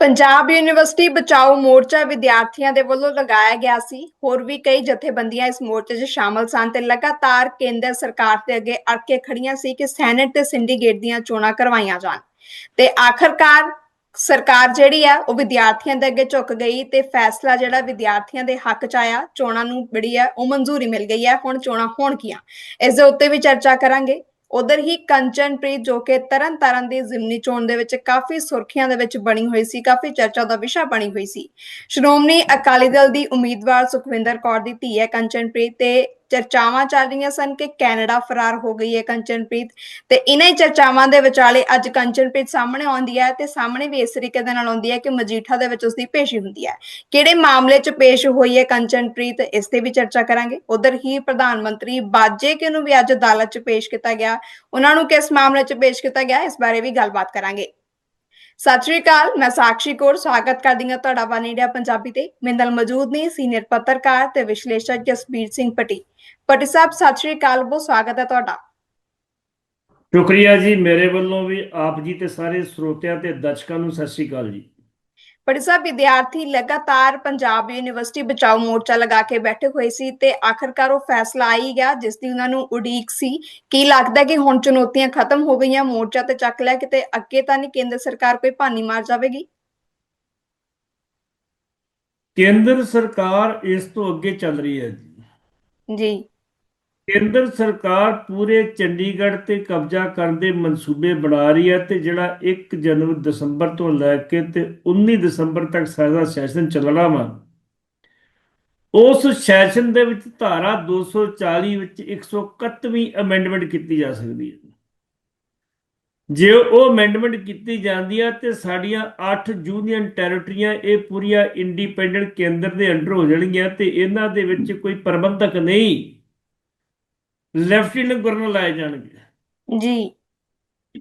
Punjab university ਬਚਾਓ ਮੋਰਚਾ ਵਿਦਿਆਰਥੀਆਂ ਦੇ ਵੱਲੋਂ ਲਗਾਇਆ ਗਿਆ ਸੀ। ਹੋਰ ਵੀ ਕਈ ਜਥੇਬੰਦੀਆਂ ਇਸ ਮੋਰਚੇ 'ਚ ਸ਼ਾਮਲ ਸਨ ਤੇ ਲਗਾਤਾਰ ਕੇਂਦਰ ਸਰਕਾਰ ਦੇ ਅੱਗੇ ਅੜ ਕੇ ਖੜੀਆਂ ਸੀ ਕਿ ਸੈਨੇਟ ਤੇ ਸਿੰਡੀਕੇਟ ਦੀਆਂ ਚੋਣਾਂ ਕਰਵਾਈਆਂ ਜਾਣ। ਤੇ ਆਖਰਕਾਰ ਸਰਕਾਰ ਜਿਹੜੀ ਆ, ਉਹ ਵਿਦਿਆਰਥੀਆਂ ਦੇ ਅੱਗੇ ਝੁਕ ਗਈ ਤੇ ਫੈਸਲਾ ਜਿਹੜਾ ਵਿਦਿਆਰਥੀਆਂ ਦੇ ਹੱਕ 'ਚ ਆਇਆ, ਚੋਣਾਂ ਨੂੰ ਜਿਹੜੀ ਆ, ਉਹ ਮਨਜ਼ੂਰੀ ਮਿਲ ਗਈ ਹੈ ਹੁਣ ਚੋਣਾਂ ਹੋਣਗੀਆਂ। ਇਸ ਦੇ ਉੱਤੇ ਵੀ ਚਰਚਾ ਕਰਾਂਗੇ। ਉਧਰ ਹੀ ਕੰਚਨਪ੍ਰੀਤ ਜੋ ਕਿ ਤਰਨ ਤਾਰਨ ਦੀ ਜ਼ਿਮਨੀ ਚੋਣ ਦੇ ਵਿੱਚ ਕਾਫੀ ਸੁਰਖੀਆਂ ਦੇ ਵਿੱਚ ਬਣੀ ਹੋਈ ਸੀ, ਕਾਫੀ ਚਰਚਾ ਦਾ ਵਿਸ਼ਾ ਬਣੀ ਹੋਈ ਸੀ। ਸ਼੍ਰੋਮਣੀ ਅਕਾਲੀ ਦਲ ਦੀ ਉਮੀਦਵਾਰ ਸੁਖਵਿੰਦਰ ਕੌਰ ਦੀ ਧੀ ਹੈ ਕੰਚਨਪ੍ਰੀਤ ਤੇ ਚਰਚਾਵਾਂ ਚੱਲ ਰਹੀਆਂ ਸਨ ਕਿ ਕੈਨੇਡਾ ਫਰਾਰ ਹੋ ਗਈ ਹੈ ਕੰਚਨਪ੍ਰੀਤ ਤੇ ਇਹਨਾਂ ਹੀ ਚਰਚਾਵਾਂ ਦੇ ਵਿਚਾਲੇ ਅੱਜ ਕੰਚਨਪ੍ਰੀਤ ਸਾਹਮਣੇ ਆਉਂਦੀ ਹੈ ਤੇ ਸਾਹਮਣੇ ਵੀ ਇਸ ਤਰੀਕੇ ਦੇ ਨਾਲ ਆਉਂਦੀ ਹੈ ਕਿ ਮਜੀਠਾ ਦੇ ਵਿੱਚ ਉਸਦੀ ਪੇਸ਼ੀ ਹੁੰਦੀ ਹੈ। ਕਿਹੜੇ ਮਾਮਲੇ 'ਚ ਪੇਸ਼ ਹੋਈ ਹੈ ਕੰਚਨਪ੍ਰੀਤ ਇਸ ਤੇ ਵੀ ਚਰਚਾ ਕਰਾਂਗੇ। ਉਧਰ ਹੀ ਪ੍ਰਧਾਨ ਮੰਤਰੀ ਬਾਜੇ ਕਿ ਨੂੰ ਵੀ ਅੱਜ ਅਦਾਲਤ 'ਚ ਪੇਸ਼ ਕੀਤਾ ਗਿਆ ਉਹਨਾਂ ਨੂੰ ਕਿਸ ਮਾਮਲੇ 'ਚ ਪੇਸ਼ ਕੀਤਾ ਗਿਆ, ਇਸ ਬਾਰੇ ਵੀ ਗੱਲਬਾਤ ਕਰਾਂਗੇ। ਸਤਿ ਸ਼੍ਰੀ ਅਕਾਲ, ਮੈਂ ਸਾਕਸ਼ੀ ਕੌਰ, ਸਵਾਗਤ ਕਰਦੀ ਹਾਂ ਤੁਹਾਡਾ ਵਨ ਇੰਡੀਆ ਪੰਜਾਬੀ ਤੇ। ਮੇਰੇ ਨਾਲ ਮੌਜੂਦ ਨੇ ਸੀਨੀਅਰ ਪੱਤਰਕਾਰ ਤੇ ਵਿਸ਼ਲੇਸ਼ਕ ਜਸਬੀਰ ਸਿੰਘ ਪਟੀ ਪੱਟੀ ਸਾਹਿਬ ਸਤਿ ਸ਼੍ਰੀ ਅਕਾਲ ਬਹੁਤ ਸਵਾਗਤ ਹੈ ਤੁਹਾਡਾ। ਸ਼ੁਕਰੀਆ ਜੀ ਮੇਰੇ ਵੱਲੋਂ ਵੀ ਆਪ ਜੀ ਤੇ ਸਾਰੇ ਸਰੋਤਿਆਂ ਤੇ ਦਰਸ਼ਕਾਂ ਨੂੰ ਸਤਿ ਸ੍ਰੀ ਅਕਾਲ ਜੀ। ਪੱਟੀ ਸਾਹਿਬ ਵਿਦਿਆਰਥੀ ਲਗਾਤਾਰ ਪੰਜਾਬ ਯੂਨੀਵਰਸਿਟੀ ਬਚਾਓ ਮੋਰਚਾ ਲਗਾ ਕੇ ਬੈਠੇ ਹੋਏ ਸੀ ਤੇ ਆਖਰਕਾਰ ਉਹ ਫੈਸਲਾ ਆ ਹੀ ਗਿਆ ਜਿਸ ਦੀ ਉਹਨਾਂ ਨੂੰ ਉਡੀਕ ਸੀ। ਕੀ ਲੱਗਦਾ ਕਿ ਹੁਣ ਚੁਣੌਤੀਆਂ ਖਤਮ ਹੋ ਗਈਆਂ ਮੋਰਚਾ ਤੇ ਚੱਕ ਲਿਆ ਕਿਤੇ ਅੱਗੇ ਤਾਂ ਨਹੀਂ ਕੇਂਦਰ ਸਰਕਾਰ ਕੋਈ ਭਾਨੀ ਮਾਰ ਜਾਵੇਗੀ? ਕੇਂਦਰ ਸਰਕਾਰ ਇਸ ਤੋਂ ਅੱਗੇ ਚੱਲ ਰਹੀ ਹੈ ਜੀ। ਜੀ। ਕੇਂਦਰ ਸਰਕਾਰ ਪੂਰੇ ਚੰਡੀਗੜ੍ਹ ਤੇ ਕਬਜ਼ਾ ਕਰਨ ਦੇ ਮਨਸੂਬੇ ਬਣਾ ਰਹੀ ਹੈ ਤੇ ਜਿਹੜਾ 1 ਜਨਵਰੀ, ਦਸੰਬਰ ਤੋਂ ਲੈ ਕੇ ਤੇ 19 ਦਸੰਬਰ ਤੱਕ ਸਾਡਾ ਸੈਸ਼ਨ ਚੱਲਣਾ ਵਾ। ਉਸ ਸੈਸ਼ਨ ਦੇ ਵਿੱਚ ਧਾਰਾ 240 ਵਿੱਚ 131ਵੀਂ ਅਮੈਂਡਮੈਂਟ ਕੀਤੀ ਜਾ ਸਕਦੀ ਹੈ। ਜੇ ਉਹ ਅਮੈਂਡਮੈਂਟ ਕੀਤੀ ਜਾਂਦੀ ਹੈ ਤੇ ਸਾਡੀਆਂ 8 ਯੂਨੀਅਨ ਟੈਰੀਟਰੀਆਂ ਇਹ ਪੂਰੀਆਂ ਇੰਡੀਪੈਂਡੈਂਟ ਕੇਂਦਰ ਦੇ ਅੰਡਰ ਹੋ ਜਾਣਗੀਆਂ ਤੇ ਇਹਨਾਂ ਦੇ ਵਿੱਚ ਕੋਈ ਪ੍ਰਬੰਧਕ ਨਹੀਂ। ਲੈਫਟੀਨੈਂਟ ਗਵਰਨਰ ਲਾਏ ਜਾਣਗੇ। ਜੀ।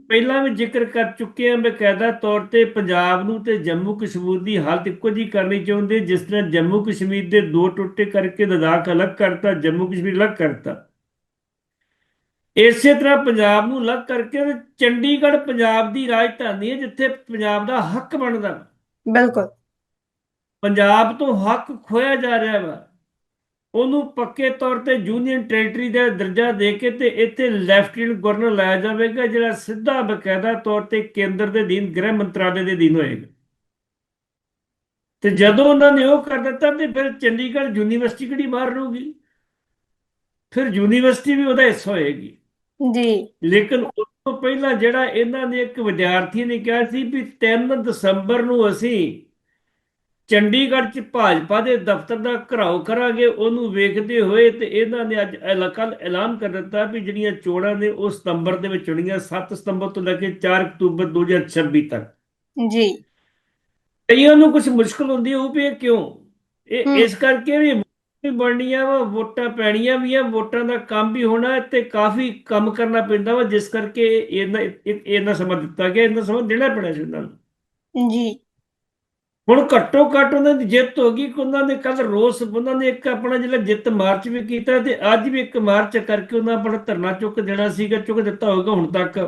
ਪਹਿਲਾਂ ਵੀ ਜ਼ਿਕਰ ਕਰ ਚੁੱਕੇ ਹਾਂ ਬਕਾਇਦਾ ਤੌਰ ਤੇ ਪੰਜਾਬ ਨੂੰ ਤੇ ਜੰਮੂ ਕਸ਼ਮੀਰ ਦੀ ਹਾਲਤ ਇੱਕੋ ਜੀ ਕਰਨੀ ਚਾਹੁੰਦੇ ਜਿਸ ਤਰ੍ਹਾਂ ਜੰਮੂ ਕਸ਼ਮੀਰ ਦੇ ਦੋ ਟੁੱਟੇ ਕਰਕੇ ਲਦਾਖ ਅਲੱਗ ਕਰਤਾ ਜੰਮੂ ਕਸ਼ਮੀਰ ਅਲੱਗ ਕਰਤਾ। ਇਸੇ ਤਰ੍ਹਾਂ ਪੰਜਾਬ ਨੂੰ ਅਲੱਗ ਕਰਕੇ ਤੇ ਚੰਡੀਗੜ੍ਹ ਪੰਜਾਬ ਦੀ ਰਾਜਧਾਨੀ ਹੈ ਜਿੱਥੇ ਪੰਜਾਬ ਦਾ ਹੱਕ ਬਣਦਾ। ਬਿਲਕੁਲ। ਪੰਜਾਬ ਤੋਂ ਹੱਕ ਖੋਇਆ ਜਾ ਰਿਹਾ ਵਾ। ਉਹਨੂੰ ਪੱਕੇ ਤੌਰ ਤੇ ਯੂਨੀਅਨ ਟੈਰੀਟਰੀ ਦਾ ਦਰਜਾ ਦੇ ਕੇ ਤੇ ਇੱਥੇ ਲੈਫਟੀਨੈਂਟ ਗਵਰਨਰ ਲਾਇਆ ਜਾਵੇਗਾ ਜਿਹੜਾ ਸਿੱਧਾ ਬਕਾਇਦਾ ਤੌਰ ਤੇ ਕੇਂਦਰ ਦੇ ਅਧੀਨ ਗ੍ਰਹਿ ਮੰਤਰਾਲੇ ਦੇ ਅਧੀਨ ਹੋਏਗਾ। ਤੇ ਜਦੋਂ ਉਹਨਾਂ ਨੇ ਉਹ ਕਰ ਦਿੱਤਾ ਤੇ ਫਿਰ ਚੰਡੀਗੜ੍ਹ ਯੂਨੀਵਰਸਿਟੀ ਕਿਹੜੀ ਬਾਹਰ ਰਹੂਗੀ? ਫਿਰ ਯੂਨੀਵਰਸਿਟੀ ਵੀ ਉਹਦਾ ਹਿੱਸਾ ਹੋਏਗੀ। ਜੀ। ਲੇਕਿਨ ਉਸ ਤੋਂ ਪਹਿਲਾਂ ਜਿਹੜਾ ਇਹਨਾਂ ਨੇ ਇੱਕ ਵਿਦਿਆਰਥੀ ਨੇ ਕਿਹਾ ਸੀ ਵੀ 3 ਦਸੰਬਰ ਨੂੰ ਅਸੀਂ ਚੰਡੀਗੜ੍ਹ 'ਚ ਭਾਜਪਾ ਦੇ ਦਫ਼ਤਰ ਦਾ ਘਰਾਓ ਕਰਾਂਗੇ ਉਹਨੂੰ ਵੇਖਦੇ ਹੋਏ ਤੇ ਇਹਨਾਂ ਨੇ ਅੱਜ ਕੱਲ੍ਹ ਐਲਾਨ ਕਰ ਦਿੱਤਾ ਵੀ ਜਿਹੜੀਆਂ ਚੋਣਾਂ ਨੇ ਉਹ ਸਤੰਬਰ ਦੇ ਵਿੱਚ ਹੋਣਗੀਆਂ 7 ਸਤੰਬਰ ਤੋਂ ਲੈ ਕੇ 4 ਅਕਤੂਬਰ 2026 ਤੱਕ। ਜੀ। ਕਈਆਂ ਨੂੰ ਕੁਝ ਮੁਸ਼ਕਲ ਹੁੰਦੀ ਹੋਊ ਵੀ ਕਿਉਂ? ਇਹ। ਇਸ ਕਰਕੇ ਵੀ ਵੀ ਬਣਨੀਆਂ ਵਾ ਵੋਟਾਂ ਪੈਣੀਆਂ ਵੀ ਆ ਵੋਟਾਂ ਦਾ ਕੰਮ ਵੀ ਹੋਣਾ ਤੇ ਕਾਫੀ ਕੰਮ ਕਰਨਾ ਪੈਂਦਾ ਵਾ ਜਿਸ ਕਰਕੇ ਇਹਨਾਂ ਇਹ- ਇਹਨਾਂ ਸਮਾਂ ਦਿੱਤਾ ਗਿਆ ਇਹਨਾਂ ਸਮਾਂ ਦੇਣਾ ਪੈਣਾ ਸੀ ਉਹਨਾਂ ਨੂੰ। ਜੀ। ਹੁਣ ਘੱਟੋ ਘੱਟ ਉਹਨਾਂ ਦੀ ਜਿੱਤ ਹੋ ਗਈ, ਕਿ ਉਹਨਾਂ ਨੇ ਕੱਲ ਰੋਸ, ਉਹਨਾਂ ਨੇ ਇੱਕ ਆਪਣਾ ਜਿਹੜਾ ਜਿੱਤ ਮਾਰਚ ਵੀ ਕੀਤਾ ਤੇ ਅੱਜ ਵੀ ਇੱਕ ਮਾਰਚ ਕਰਕੇ ਉਹਨਾਂ ਆਪਣਾ ਧਰਨਾ ਚੁੱਕ ਦੇਣਾ ਸੀਗਾ, ਚੁੱਕ ਦਿੱਤਾ ਹੋਵੇਗਾ ਹੁਣ ਤੱਕ।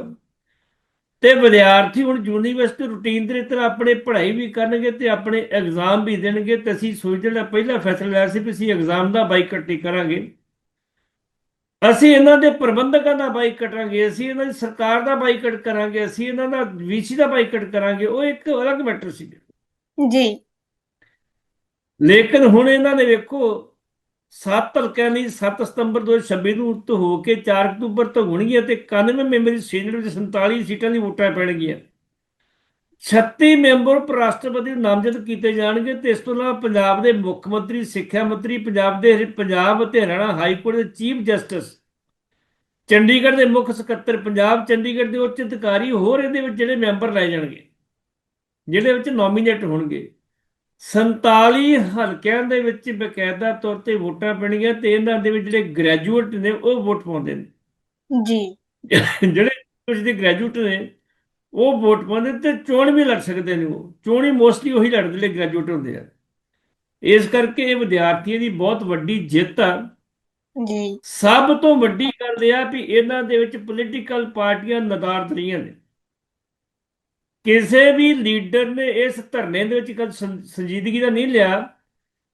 ਤੇ ਵਿਦਿਆਰਥੀ ਹੁਣ ਯੂਨੀਵਰਸਿਟੀ ਰੂਟੀਨ ਦੇ ਤਰ੍ਹਾਂ ਆਪਣੇ ਪੜ੍ਹਾਈ ਵੀ ਕਰਨਗੇ ਤੇ ਆਪਣੇ ਐਗਜ਼ਾਮ ਵੀ ਦੇਣਗੇ ਤੇ ਅਸੀਂ ਸੋਚਦੇ ਪਹਿਲਾ ਫੈਸਲਾ ਲਿਆ ਸੀ ਵੀ ਅਸੀਂ ਐਗਜ਼ਾਮ ਦਾ ਬਾਈਕਾਟ ਹੀ ਕਰਾਂਗੇ। ਅਸੀਂ ਇਹਨਾਂ ਦੇ ਪ੍ਰਬੰਧਕਾਂ ਦਾ ਬਾਈਕਾਟ ਕਰਾਂਗੇ, ਅਸੀਂ ਇਹਨਾਂ ਦੀ ਸਰਕਾਰ ਦਾ ਬਾਈਕਾਟ ਕਰਾਂਗੇ, ਅਸੀਂ ਇਹਨਾਂ ਦਾ ਵੀਸੀ ਦਾ ਬਾਈਕਾਟ ਕਰਾਂਗੇ, ਉਹ ਇੱਕ ਅਲੱਗ ਮੈਟਰ ਸੀ ਜੀ। ਲੇਕਿਨ ਹੁਣ ਇਹਨਾਂ ਨੇ ਵੇਖੋ 7 ਹਲਕਿਆਂ ਲਈ 7 ਸਤੰਬਰ 2026 ਨੂੰ ਤੋਂ ਹੋ ਕੇ 4 ਅਕਤੂਬਰ ਤੋਂ ਹੋਣਗੀਆਂ ਤੇ 91 ਮੈਂਬਰੀ ਸੈਨੇਟ ਵਿੱਚ 47 ਸੀਟਾਂ ਦੀ ਵੋਟਾਂ ਪੈਣਗੀਆਂ। 36 ਮੈਂਬਰ ਉਪ ਰਾਸ਼ਟਰਪਤੀ ਨਾਮਜ਼ਦ ਕੀਤੇ ਜਾਣਗੇ ਤੇ ਇਸ ਤੋਂ ਇਲਾਵਾ ਪੰਜਾਬ ਦੇ ਮੁੱਖ ਮੰਤਰੀ, ਸਿੱਖਿਆ ਮੰਤਰੀ, ਪੰਜਾਬ ਦੇ ਪੰਜਾਬ ਅਤੇ ਹਰਿਆਣਾ ਹਾਈ ਕੋਰਟ ਦੇ ਚੀਫ ਜਸਟਿਸ, ਚੰਡੀਗੜ੍ਹ ਦੇ ਮੁੱਖ ਸਕੱਤਰ, ਪੰਜਾਬ, ਚੰਡੀਗੜ੍ਹ ਦੇ ਉੱਚ ਅਧਿਕਾਰੀ, ਹੋਰ ਇਹਦੇ ਵਿੱਚ ਜਿਹੜੇ ਮੈਂਬਰ ਲਏ ਜਾਣਗੇ। ਜਿਹਦੇ ਵਿੱਚ ਨੋਮੀਨੇਟ ਹੋਣਗੇ। 47 ਹਲਕਿਆਂ ਦੇ ਵਿੱਚ ਬਕਾਇਦਾ ਤੌਰ ਤੇ ਵੋਟਾਂ ਪੈਣਗੀਆਂ ਤੇ ਇਹਨਾਂ ਦੇ ਵਿੱਚ ਜਿਹੜੇ ਗ੍ਰੈਜੂਏਟ ਨੇ ਉਹ ਵੋਟ ਪਾਉਂਦੇ ਨੇ। ਜੀ। ਜਿਹੜੇ ਕੁਝ ਦੇ ਗ੍ਰੈਜੂਏਟ ਨੇ ਉਹ ਵੋਟ ਪਾਉਂਦੇ ਤੇ ਚੋਣ ਵੀ ਲੜ ਸਕਦੇ ਨੇ ਉਹ। ਚੋਣ ਹੀ ਮੋਸਟਲੀ ਉਹੀ ਲੜਦੇ ਜਿਹੜੇ ਗ੍ਰੈਜੂਏਟ ਹੁੰਦੇ ਆ। ਇਸ ਕਰਕੇ ਇਹ ਵਿਦਿਆਰਥੀਆਂ ਦੀ ਬਹੁਤ ਵੱਡੀ ਜਿੱਤ ਆ। ਜੀ। ਸਭ ਤੋਂ ਵੱਡੀ ਗੱਲ ਇਹ ਆ ਵੀ ਇਹਨਾਂ ਦੇ ਵਿੱਚ ਪੋਲੀਟੀਕਲ ਪਾਰਟੀਆਂ ਨਦਾਰਦ ਰਹੀਆਂ ਨੇ। ਕਿਸੇ ਵੀ ਲੀਡਰ ਨੇ ਇਸ ਧਰਨੇ ਦੇ ਵਿੱਚ ਕਦ ਸੰਜੀਦਗੀ ਦਾ ਨਹੀਂ ਲਿਆ।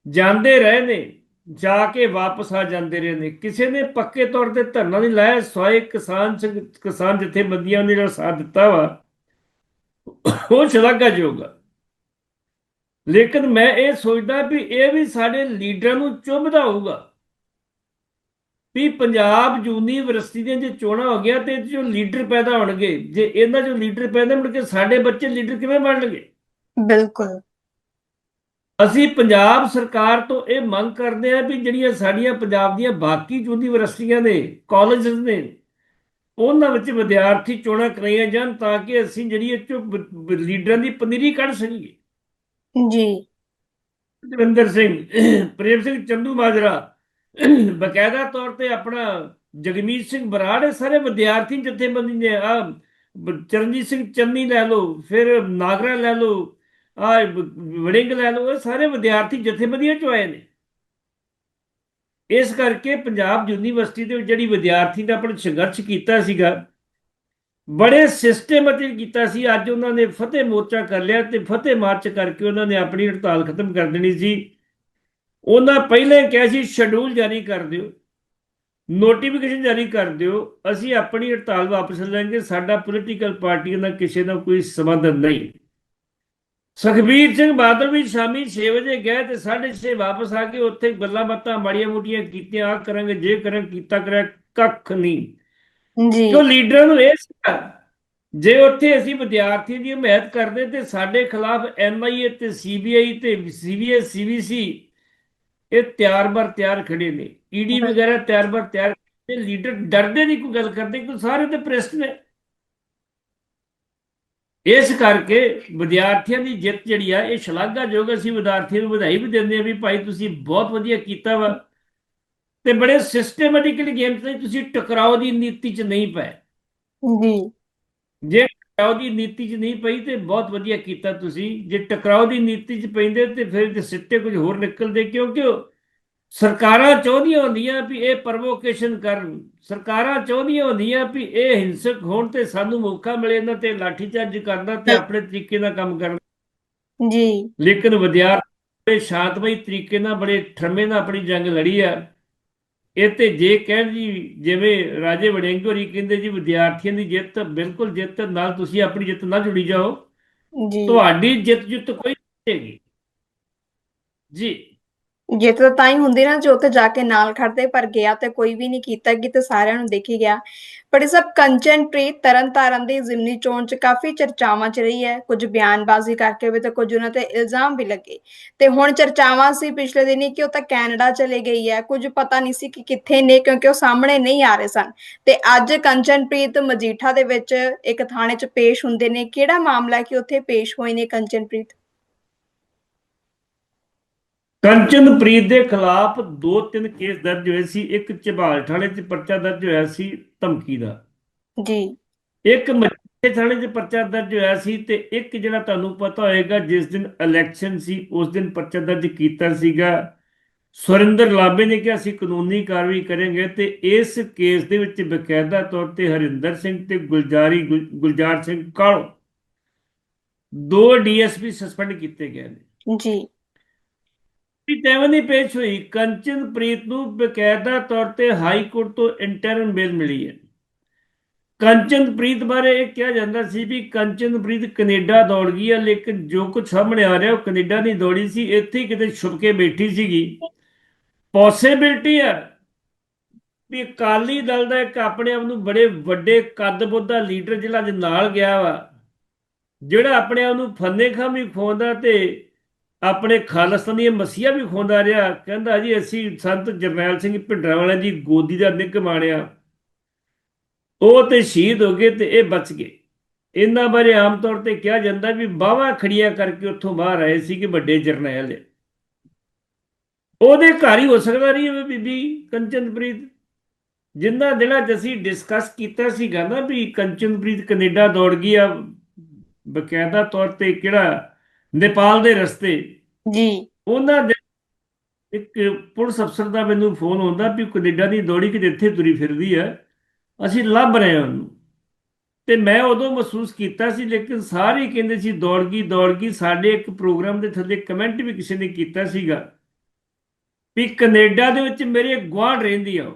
ਜਾਂਦੇ ਰਹੇ ਨੇ, ਜਾ ਕੇ ਵਾਪਸ ਆ ਜਾਂਦੇ ਰਹੇ ਨੇ। ਕਿਸੇ ਨੇ ਪੱਕੇ ਤੌਰ ਤੇ ਧਰਨਾ ਨਹੀਂ ਲਾਇਆ ਸਵਾਏ ਕਿਸਾਨ ਕਿਸਾਨ ਜਥੇਬੰਦੀਆਂ ਨੇ ਜਿਹੜਾ ਸਾਥ ਦਿੱਤਾ ਵਾ, ਉਹ ਸ਼ਲਾਘਾਯੋਗ ਆ। ਲੇਕਿਨ ਮੈਂ ਇਹ ਸੋਚਦਾ ਵੀ ਇਹ ਵੀ ਸਾਡੇ ਲੀਡਰਾਂ ਨੂੰ ਚੁੰਮਦਾ ਹੋਊਗਾ। ਵੀ ਪੰਜਾਬ ਯੂਨੀਵਰਸਿਟੀ ਦੀਆਂ ਜੇ ਚੋਣਾਂ ਹੋ ਗਿਆ ਤੇ ਜੋ ਲੀਡਰ ਪੈਦਾ ਹੋਣਗੇ ਜੇ ਇਹਨਾਂ ਚੋਂ ਲੀਡਰ ਪੈਦਾ ਹੋਣਗੇ ਸਾਡੇ ਬੱਚੇ ਲੀਡਰ ਕਿਵੇਂ ਬਣਨਗੇ? ਬਿਲਕੁਲ। ਅਸੀਂ ਪੰਜਾਬ ਸਰਕਾਰ ਤੋਂ ਇਹ ਮੰਗ ਕਰਦੇ ਹਾਂ ਵੀ ਜਿਹੜੀਆਂ ਸਾਡੀਆਂ ਪੰਜਾਬ ਦੀਆਂ ਬਾਕੀ ਯੂਨੀਵਰਸਿਟੀਆਂ ਨੇ ਕਾਲਜਸ ਨੇ ਉਹਨਾਂ ਵਿੱਚ ਵਿਦਿਆਰਥੀ ਚੋਣਾਂ ਕਰਾਈਆਂ ਜਾਣ ਤਾਂ ਕਿ ਅਸੀਂ ਜਿਹੜੀ ਇਹ ਚੋਂ ਲੀਡਰਾਂ ਦੀ ਪਨੀਰੀ ਕੱਢ ਸਕੀਏ। ਜੀ। ਦਵਿੰਦਰ ਸਿੰਘ ਪ੍ਰੇਮ ਸਿੰਘ ਚੰਦੂ ਮਾਜਰਾ ਬਕਾਇਦਾ ਤੌਰ ਤੇ ਆਪਣਾ ਜਗਮੀਤ ਸਿੰਘ ਬਰਾੜ ਇਹ ਸਾਰੇ ਵਿਦਿਆਰਥੀ ਜਥੇਬੰਦੀ ਨੇ ਆ ਚਰਨਜੀਤ ਸਿੰਘ ਚੰਨੀ ਲੈ ਲਓ, ਫਿਰ ਨਾਗਰਾ ਲੈ ਲਓ, ਆ ਵੜਿੰਗ ਲੈ ਲਓ, ਇਹ ਸਾਰੇ ਵਿਦਿਆਰਥੀ ਜਥੇਬੰਦੀਆਂ ਚੋਂ ਆਏ ਨੇ। ਇਸ ਕਰਕੇ ਪੰਜਾਬ ਯੂਨੀਵਰਸਿਟੀ ਦੇ ਜਿਹੜੀ ਵਿਦਿਆਰਥੀ ਦਾ ਆਪਣਾ ਸੰਘਰਸ਼ ਕੀਤਾ ਸੀਗਾ, ਬੜੇ ਸਿਸਟਮੈਟਿਕ ਕੀਤਾ ਸੀ, ਅੱਜ ਉਹਨਾਂ ਨੇ ਫਤਿਹ ਮੋਰਚਾ ਕਰ ਲਿਆ ਤੇ ਫਤਿਹ ਮਾਰਚ ਕਰਕੇ ਉਹਨਾਂ ਨੇ ਆਪਣੀ ਹੜਤਾਲ ਖਤਮ ਕਰ ਦੇਣੀ ਸੀ। ਉਹਨਾਂ ਪਹਿਲੇ ਕਿਹਾ ਸੀ ਸ਼ਡਿਊਲ ਜਾਰੀ ਕਰ ਦਿਓ। ਨੋਟੀਫਿਕੇਸ਼ਨ ਜਾਰੀ ਕਰ ਦਿਓ। ਅਸੀਂ ਆਪਣੀ ਹੜਤਾਲ ਵਾਪਸ ਲੈਂਗੇ ਸਾਡਾ ਪੋਲੀਟੀਕਲ ਪਾਰਟੀਆਂ ਨਾਲ ਕਿਸੇ ਨਾਲ ਕੋਈ ਸੰਬੰਧ ਨਹੀਂ। ਸੁਖਬੀਰ ਸਿੰਘ ਬਾਦਲ ਵੀ ਸ਼ਾਮੀ 6 ਵਜੇ ਗਏ ਤੇ 6:30 ਵਾਪਸ ਆ ਕੇ ਉੱਥੇ ਗੱਲਾਂ ਬਾਤਾਂ ਮਾੜੀਆਂ ਮੋਟੀਆਂ ਕੀਤੀਆਂ। ਆ ਕਰਾਂਗੇ ਜੇ ਕਰਾਂਗੇ ਕੀਤਾ ਕਰਿਆ ਕੱਖ ਨਹੀਂ। ਜੀ। ਜੋ ਲੀਡਰਾਂ ਨੂੰ ਇਹ ਸੀਗਾ ਜੇ ਉੱਥੇ ਅਸੀਂ ਵਿਦਿਆਰਥੀਆਂ ਦੀ ਹਮਾਇਤ ਕਰਦੇ ਤੇ ਸਾਡੇ ਖਿਲਾਫ ਐਨਆਈਏ ਤੇ ਸੀਬੀਆਈ ਤੇ ਸੀਬੀਆਈ ਸੀਬੀਸੀ ਇਹ ਤਿਆਰ ਬਰ ਤਿਆਰ ਖੜੇ ਨੇ। ਈਡੀ ਵਗੈਰਾ ਤਿਆਰ ਬਰ ਤਿਆਰ ਤੇ ਲੀਡਰ ਡਰਦੇ ਨਹੀਂ ਕੋਈ ਗੱਲ ਕਰਦੇ ਕੋਈ ਸਾਰੇ ਤੇ ਪ੍ਰੈਸ ਨੇ। ਇਸ ਕਰਕੇ ਵਿਦਿਆਰਥੀਆਂ ਦੀ ਜਿੱਤ ਜਿਹੜੀ ਆ ਇਹ ਸ਼ਲਾਘਾਯੋਗ ਅਸੀਂ ਵਿਦਿਆਰਥੀਆਂ ਨੂੰ ਵਧਾਈ ਵੀ ਦਿੰਦੇ ਆ ਵੀ ਭਾਈ ਤੁਸੀਂ ਬਹੁਤ ਵਧੀਆ ਕੀਤਾ ਵਾ। ਤੇ ਬੜੇ ਸਿਸਟਮੈਟਿਕਲੀ ਗੇਮ ਤੇ ਤੁਸੀਂ ਟਕਰਾਓ ਦੀ ਨੀਤੀ 'ਚ ਨਹੀਂ ਪਏ। ਜੀ। ਜੇ ਟਕਰਾਓ ਦੀ ਨੀਤੀ 'ਚ ਨਹੀਂ ਪਈ ਤੇ ਬਹੁਤ ਵਧੀਆ ਕੀਤਾ ਤੁਸੀਂ। ਜੇ ਟਕਰਾਓ ਦੀ ਨੀਤੀ 'ਚ ਪੈਂਦੇ ਤੇ ਫਿਰ ਦੇ ਸਿੱਟੇ ਕੁਝ ਹੋਰ ਨਿਕਲਦੇ ਕਿਉਂਕਿ ਸਰਕਾਰਾਂ ਚਾਹੁੰਦੀਆਂ ਹੁੰਦੀਆਂ ਵੀ ਇਹ ਪ੍ਰੋਵੋਕੇਸ਼ਨ ਕਰਨ। ਸਰਕਾਰਾਂ ਚਾਹੁੰਦੀਆਂ ਹੁੰਦੀਆਂ ਵੀ ਇਹ ਹਿੰਸਕ ਹੋਣ ਤੇ ਸਾਨੂੰ ਮੌਕਾ ਮਿਲੇ ਇਹਨਾਂ ਤੇ ਲਾਠੀਚਾਰਜ ਕਰਨਾ ਤੇ ਆਪਣੇ ਤਰੀਕੇ ਨਾਲ ਕੰਮ ਕਰਨਾ। ਜੀ। ਲੇਕਿਨ ਵਿਦਿਆਰਥੀ ਸ਼ਾਂਤਮਈ ਤਰੀਕੇ ਨਾਲ ਬੜੇ ਠਰਮੇ ਨਾਲ ਆਪਣੀ ਜੰਗ ਲੜੀ ਆ। ਇਹ ਤੇ ਜੇ ਕਹਿਣ ਜੀ ਜਿਵੇਂ ਰਾਜੇ ਵੜਿੰਗ ਹੋਰੀ ਕਹਿੰਦੇ ਜੀ ਵਿਦਿਆਰਥੀਆਂ ਦੀ ਜਿੱਤ ਬਿਲਕੁਲ ਜਿੱਤ ਨਾਲ ਤੁਸੀਂ ਆਪਣੀ ਜਿੱਤ ਨਾਲ ਜੁੜੀ ਜਾਓ। ਜੀ। ਤੁਹਾਡੀ ਜਿੱਤ ਜਿੱਤ ਕੋਈ ਨਹੀਂ ਜੀ। ਜਿੱਤ ਤਾਂ ਤਾਂ ਹੀ ਹੁੰਦੀ ਨਾ ਜੋ ਉੱਥੇ ਜਾ ਕੇ ਨਾਲ ਖੜਦੇ ਪਰ ਗਿਆ ਤੇ ਕੋਈ ਵੀ ਨਹੀਂ ਕੀਤਾ ਕਿ ਤੇ ਸਾਰਿਆਂ ਨੂੰ ਦੇਖੀ ਗਿਆ। ਪਰ ਇਹ ਸਭ ਕੰਚਨਪ੍ਰੀਤ ਤਰਨਤਾਰਨ ਦੀ ਜ਼ਿਮਨੀ ਚੋਣ ਚ ਕਾਫੀ ਚਰਚਾਵਾਂ ਚ ਰਹੀ ਹੈ। ਕੁਝ ਬਿਆਨਬਾਜ਼ੀ ਕਰਕੇ ਵੀ ਤੇ ਕੁਝ ਉਹਨਾਂ ਤੇ ਇਲਜ਼ਾਮ ਵੀ ਲੱਗੇ। ਤੇ ਹੁਣ ਚਰਚਾਵਾਂ ਸੀ ਪਿਛਲੇ ਦਿਨੀ ਕਿ ਉਹ ਤਾਂ ਕੈਨੇਡਾ ਚਲੇ ਗਈ ਹੈ। ਕੁਝ ਪਤਾ ਨਹੀਂ ਸੀ ਕਿ ਕਿੱਥੇ ਨੇ ਕਿਉਂਕਿ ਉਹ ਸਾਹਮਣੇ ਨਹੀਂ ਆ ਰਹੇ ਸਨ। ਤੇ ਅੱਜ ਕੰਚਨਪ੍ਰੀਤ ਮਜੀਠਾ ਦੇ ਵਿੱਚ ਇੱਕ ਥਾਣੇ 'ਚ ਪੇਸ਼ ਹੁੰਦੇ ਨੇ। ਕਿਹੜਾ ਮਾਮਲਾ ਕਿ ਉੱਥੇ ਪੇਸ਼ ਹੋਏ ਨੇ ਕੰਚਨਪ੍ਰੀਤ ਕੰਚਨਪ੍ਰੀਤ ਦੇ ਖਿਲਾਫ ਦੋ ਤਿੰਨ ਕੇਸ ਦਰਜ ਹੋਏ ਸੀ ਇੱਕ ਝਬਾਲ ਥਾਣੇ 'ਚ ਪਰਚਾ ਦਰਜ ਹੋਇਆ ਸੀ ਧਮਕੀ ਦਾ। ਜੀ। ਇੱਕ ਮੱਛੇ ਥਾਣੇ 'ਚ ਪਰਚਾ ਦਰਜ ਹੋਇਆ ਸੀ ਤੇ ਇੱਕ ਜਿਹੜਾ ਤੁਹਾਨੂੰ ਪਤਾ ਹੋਏਗਾ ਜਿਸ ਦਿਨ ਇਲੈਕਸ਼ਨ ਸੀ ਉਸ ਦਿਨ ਪਰਚਾ ਦਰਜ ਕੀਤਾ ਸੀਗਾ। ਸੁਰਿੰਦਰ ਲਾਬੇ ਨੇ ਕਿਹਾ ਅਸੀਂ ਕਾਨੂੰਨੀ ਕਾਰਵਾਈ ਕਰਾਂਗੇ ਤੇ ਇਸ ਕੇਸ ਦੇ ਵਿੱਚ ਬਕਾਇਦਾ ਤੌਰ ਤੇ ਹਰਿੰਦਰ ਸਿੰਘ ਤੇ ਗੁਲਜਾਰੀ ਗੁਲ- ਗੁਲਜ਼ਾਰ ਸਿੰਘ ਕਾਲੋ ਦੋ ਡੀਐਸਪੀ ਸਸਪੈਂਡ ਕੀਤੇ ਗਏ ਨੇ। ਜੀ। ਵੀ ਪੇਸ਼ ਹੋਈ। ਕੰਚਨਪ੍ਰੀਤ ਨੂੰ ਬਕਾਇਦਾ ਤੌਰ ਤੇ ਹਾਈ ਕੋਰਟ ਤੋਂ ਇੰਟਰਮ ਬੇਲ ਮਿਲੀ ਹੈ। ਕੰਚਨਪ੍ਰੀਤ ਬਾਰੇ ਇਹ ਕਿਹਾ ਜਾਂਦਾ ਸੀ ਵੀ ਕੰਚਨਪ੍ਰੀਤ ਕੈਨੇਡਾ ਦੌੜ ਗਈ ਹੈ, ਲੇਕਿਨ ਜੋ ਕੁਝ ਸਾਹਮਣੇ ਆ ਰਿਹਾ, ਉਹ ਕੈਨੇਡਾ ਨਹੀਂ ਦੌੜੀ ਸੀ। ਇੱਥੇ ਕਿਤੇ ਛੁਪ ਕੇ ਬੈਠੀ ਸੀਗੀ। ਪੋਸਿਬਿਲਟੀ ਹੈ ਵੀ ਅਕਾਲੀ ਦਲ ਦਾ ਇੱਕ ਆਪਣੇ ਆਪ ਨੂੰ ਬੜੇ ਵੱਡੇ ਕੱਦ ਬੁੱਧਾ ਲੀਡਰ ਜਿਹੜਾ ਅੱਜ ਨਾਲ ਗਿਆ ਵਾ, ਜਿਹੜਾ ਆਪਣੇ ਆਪ ਨੂੰ ਫੰਨੇ ਖਾਂ ਵੀ ਖੋਂਦਾ ਤੇ ਆਪਣੇ ਖਾਲਸਤਾਨੀ ਮਸੀਹਾ ਵੀ ਖੋਂਦਾ ਰਿਹਾ। ਕਹਿੰਦਾ ਜੀ, ਅਸੀਂ ਸੰਤ ਜਰਨੈਲ ਸਿੰਘ ਭਿੰਡਰਾਂਵਾਲਾ ਜੀ ਗੋਦੀ ਦਾ ਨਿੱਘ ਮਾਣਿਆ। ਉਹ ਤੇ ਸ਼ਹੀਦ ਹੋ ਗਏ ਤੇ ਇਹ ਬਚ ਗਏ। ਇਹਨਾਂ ਬਾਰੇ ਆਮ ਤੌਰ ਤੇ ਕਿਹਾ ਜਾਂਦਾ ਵੀ ਬਾਵਾ ਖੜੀਆਂ ਕਰਕੇ ਉੱਥੋਂ ਬਾਹਰ ਆਏ ਸੀ ਕਿ ਵੱਡੇ ਜਰਨੈਲ ਹੈ ਉਹਦੇ ਘਰ ਹੀ ਹੋ ਸਕਦਾ ਰਹੀ ਹੋਵੇ ਬੀਬੀ ਕੰਚਨਪ੍ਰੀਤ। ਜਿੰਨਾ ਦਿਨਾਂ 'ਚ ਅਸੀਂ ਡਿਸਕਸ ਕੀਤਾ ਸੀਗਾ ਨਾ ਵੀ ਕੰਚਨਪ੍ਰੀਤ ਕੈਨੇਡਾ ਦੌੜ ਗਈ ਆ, ਬਕਾਇਦਾ ਤੌਰ ਤੇ ਕਿਹੜਾ ਨੇਪਾਲ ਦੇ ਰਸਤੇ। ਜੀ। ਉਹਨਾਂ ਦੇ ਇੱਕ ਪੁਲਿਸ ਅਫਸਰ ਦਾ ਮੈਨੂੰ ਫੋਨ ਆਉਂਦਾ ਵੀ ਕੈਨੇਡਾ ਦੀ ਦੌੜੀ ਕਿ ਇੱਥੇ ਤੁਰੀ ਫਿਰਦੀ ਆ ਅਸੀਂ ਲੱਭ ਰਹੇ ਹਾਂ ਉਹਨੂੰ। ਤੇ ਮੈਂ ਉਦੋਂ ਮਹਿਸੂਸ ਕੀਤਾ ਸੀ ਲੇਕਿਨ ਸਾਰੇ ਕਹਿੰਦੇ ਸੀ ਦੌੜ ਗਈ ਦੌੜ ਗਈ ਸਾਡੇ ਇੱਕ ਪ੍ਰੋਗਰਾਮ ਦੇ ਥੱਲੇ ਕਮੈਂਟ ਵੀ ਕਿਸੇ ਨੇ ਕੀਤਾ ਸੀਗਾ ਵੀ ਕੈਨੇਡਾ ਦੇ ਵਿੱਚ ਮੇਰੇ ਗੁਆਂਢ ਰਹਿੰਦੀ ਆ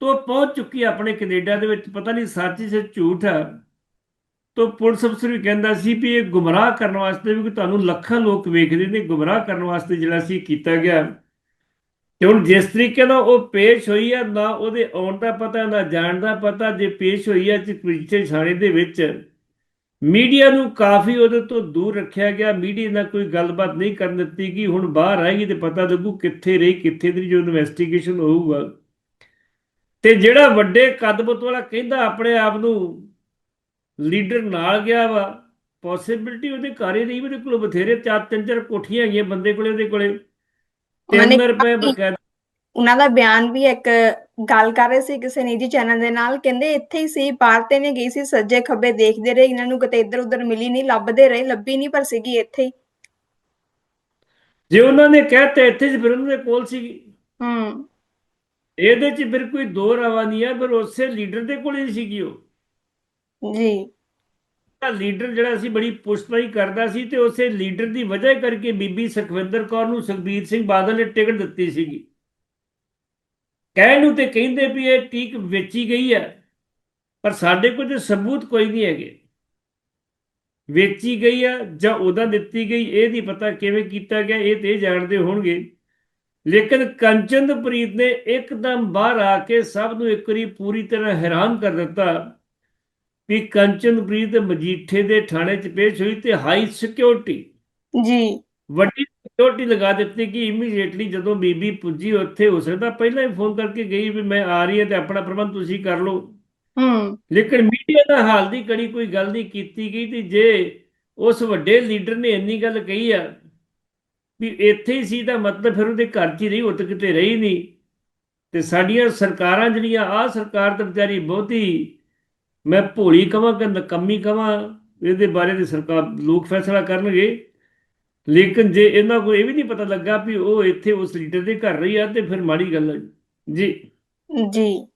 ਤੋ ਪਹੁੰਚ ਚੁੱਕੀ ਆਪਣੇ ਕੈਨੇਡਾ ਦੇ ਵਿੱਚ। ਪਤਾ ਨਹੀਂ ਸੱਚ ਸੇ ਝੂਠ ਆ। ਤੋ ਪੁਲਿਸ ਅਫਸਰ ਵੀ ਕਹਿੰਦਾ ਸੀ ਵੀ ਇਹ ਗੁੰਮਰਾਹ ਕਰਨ ਵਾਸਤੇ ਵੀ ਤੁਹਾਨੂੰ ਲੱਖਾਂ ਲੋਕ ਵੇਖਦੇ ਨੇ, ਗੁੰਮਰਾਹ ਕਰਨ ਵਾਸਤੇ ਜਿਹੜਾ ਸੀ ਕੀਤਾ ਗਿਆ। ਤੇ ਹੁਣ ਜਿਸ ਤਰੀਕੇ ਨਾਲ ਉਹ ਪੇਸ਼ ਹੋਈ ਹੈ ਨਾ ਉਹਦੇ ਆਉਣ ਦਾ ਪਤਾ, ਨਾ ਜਾਣ ਦਾ ਪਤਾ, ਜੇ ਪੇਸ਼ ਹੋਈ ਹੈ ਚਿਕਵਿਚੇ ਥਾਣੇ ਦੇ ਵਿੱਚ, ਮੀਡੀਆ ਨੂੰ ਕਾਫੀ ਉਹਦੇ ਤੋਂ ਦੂਰ ਰੱਖਿਆ ਗਿਆ। ਮੀਡੀਆ ਨਾਲ ਕੋਈ ਗੱਲਬਾਤ ਨਹੀਂ ਕਰਨ ਦਿੱਤੀ ਕਿ ਹੁਣ ਬਾਹਰ ਆਏਗੀ ਤੇ ਪਤਾ ਲੱਗੂ ਕਿੱਥੇ ਰਹੀ, ਕਿੱਥੇ ਦੀ ਜੋ ਇਨਵੈਸਟੀਗੇਸ਼ਨ ਹੋਊਗਾ। ਤੇ ਜਿਹੜਾ ਵੱਡੇ ਕਦਬਤ ਵਾਲਾ ਕਹਿੰਦਾ ਆਪਣੇ ਆਪ ਨੂੰ ਲੀਡਰ ਨਾਲ ਗਿਆ ਵਾ। ਪੋਸਿਬਿਲਿਟੀ ਉਹਦੇ ਘਰ ਹੀ ਨਹੀਂ ਉਹਦੇ ਕੋਲ ਬਥੇਰੇ ਚਾਰ ਤਿੰਨ ਚਾਰ ਕੋਠੀਆਂ ਹੈਗੀਆਂ ਬੰਦੇ ਕੋਲੇ ਉਹਦੇ ਕੋਲੇ। ਉਹਨਾਂ ਨੇ 3 ਰੁਪਏ ਬਕਾਇਦਾ। ਉਹਨਾਂ ਦਾ ਬਿਆਨ ਵੀ ਇੱਕ ਗੱਲ ਕਰ ਰਹੇ ਸੀ ਕਿਸੇ ਨਿੱਜੀ ਚੈਨਲ ਦੇ ਨਾਲ। ਕਹਿੰਦੇ ਇੱਥੇ ਹੀ ਸੀ ਬਾਹਰ ਤੇ ਨਹੀਂ ਗਈ ਸੀ ਸੱਜੇ ਖੱਬੇ ਦੇਖਦੇ ਰਹੇ। ਇਹਨਾਂ ਨੂੰ ਕਿਤੇ ਇੱਧਰ ਉੱਧਰ ਮਿਲੀ ਨਹੀਂ ਲੱਭਦੇ ਰਹੇ ਲੱਭੀ ਨਹੀਂ ਪਰ ਸੀਗੀ ਇੱਥੇ ਹੀ। ਜੇ ਉਹਨਾਂ ਨੇ ਕਹਿਤਾ ਇੱਥੇ ਸੀ ਫਿਰ ਉਹਨਾਂ ਦੇ ਕੋਲ ਸੀਗੀ। ਹੂੰ। ਇਹਦੇ 'ਚ ਫਿਰ ਕੋਈ ਦੋ ਰਵਾ ਨਹੀਂ ਹੈ ਫਿਰ ਉਸੇ ਲੀਡਰ ਦੇ ਕੋਲ ਹੀ ਸੀਗੀ ਉਹ। ਜੀ। ਤਾਂ ਲੀਡਰ ਜਿਹੜਾ ਸੀ ਬੜੀ ਪੁਸ਼ਤਵਾਈ ਕਰਦਾ ਸੀ ਤੇ ਉਸੇ ਲੀਡਰ ਦੀ ਵਜ੍ਹਾ ਕਰਕੇ ਬੀਬੀ ਸੁਖਵਿੰਦਰ ਕੌਰ ਨੂੰ ਸੁਖਬੀਰ ਸਿੰਘ ਬਾਦਲ ਨੇ ਟਿਕਟ ਦਿੱਤੀ ਸੀਗੀ। ਕਹਿਣ ਨੂੰ ਤੇ ਕਹਿੰਦੇ ਵੀ ਇਹ ਟੀਕ ਵੇਚੀ ਗਈ ਹੈ, ਪਰ ਸਾਡੇ ਕੋਲ ਤੇ ਸਬੂਤ ਕੋਈ ਨਹੀਂ ਹੈਗੇ। ਵੇਚੀ ਗਈ ਆ ਜਾਂ ਉਹਦਾ ਦਿੱਤੀ ਗਈ, ਇਹ ਨਹੀਂ ਪਤਾ ਕਿਵੇਂ ਕੀਤਾ ਗਿਆ, ਇਹ ਤੇ ਇਹ ਜਾਣਦੇ ਹੋਣਗੇ। ਲੇਕਿਨ ਕੰਚਨਪ੍ਰੀਤ ਨੇ ਇੱਕਦਮ ਬਾਹਰ ਆ ਕੇ ਸਭ ਨੂੰ ਇੱਕ ਵਾਰੀ ਪੂਰੀ ਤਰ੍ਹਾਂ ਹੈਰਾਨ ਕਰ ਦਿੱਤਾ। ਵੀ ਕੰਚਨਪ੍ਰੀਤ ਮਜੀਠੇ ਦੇ ਥਾਣੇ 'ਚ ਪੇਸ਼ ਹੋਈ ਤੇ ਹਾਈ ਸਿਕਿਉਰਿਟੀ। ਜੀ। ਵੱਡੀ ਸਿਕਿਉਰਿਟੀ ਲਗਾ ਦਿੱਤੀ ਕਿ ਇਮੀਡੀਏਟਲੀ ਜਦੋਂ ਬੀਬੀ ਪੁੱਜੀ ਉੱਥੇ ਹੋ ਸਕਦਾ ਪਹਿਲਾਂ ਹੀ ਫੋਨ ਕਰਕੇ ਗਈ ਵੀ ਮੈਂ ਆ ਰਹੀ ਹਾਂ ਤੇ ਆਪਣਾ ਪ੍ਰਬੰਧ ਤੁਸੀਂ ਕਰ ਲਓ। ਹੂੰ। ਲੇਕਿਨ ਮੀਡੀਆ ਦਾ ਹਾਲ ਦੀ ਕੜੀ ਕੋਈ ਗੱਲ ਨਹੀਂ ਕੀਤੀ ਗਈ ਤੇ ਜੇ ਉਸ ਵੱਡੇ ਲੀਡਰ ਨੇ ਇੰਨੀ ਗੱਲ ਕਹੀ ਆ ਵੀ ਇੱਥੇ ਹੀ ਸੀ ਤਾਂ ਮਤਲਬ ਫਿਰ ਉਹਦੇ ਘਰ 'ਚ ਹੀ ਰਹੀ ਉਹ ਤਾਂ ਕਿਤੇ ਰਹੀ ਨਹੀਂ। ਤੇ ਸਾਡੀਆਂ ਸਰਕਾਰਾਂ ਜਿਹੜੀਆਂ ਆ ਸਰਕਾਰ ਤਾਂ ਵਿਚਾਰੀ ਬਹੁਤੀ ਮੈਂ ਭੋਲੀ ਕਵਾਂ ਕਿ ਨਕੰਮੀ ਕਵਾਂ, ਇਹਦੇ ਬਾਰੇ ਤੇ ਸਰਕਾਰ, ਲੋਕ ਫੈਸਲਾ ਕਰਨਗੇ। ਲੇਕਿਨ ਜੇ ਇਹਨਾਂ ਕੋਲ ਇਹ ਵੀ ਨਹੀਂ ਪਤਾ ਲੱਗਾ ਵੀ ਉਹ ਇੱਥੇ ਉਸ ਲੀਡਰ ਦੇ ਘਰ ਰਹੀ ਆ, ਤੇ ਫਿਰ ਮਾੜੀ ਗੱਲ ਹੈ ਜੀ। ਜੀ।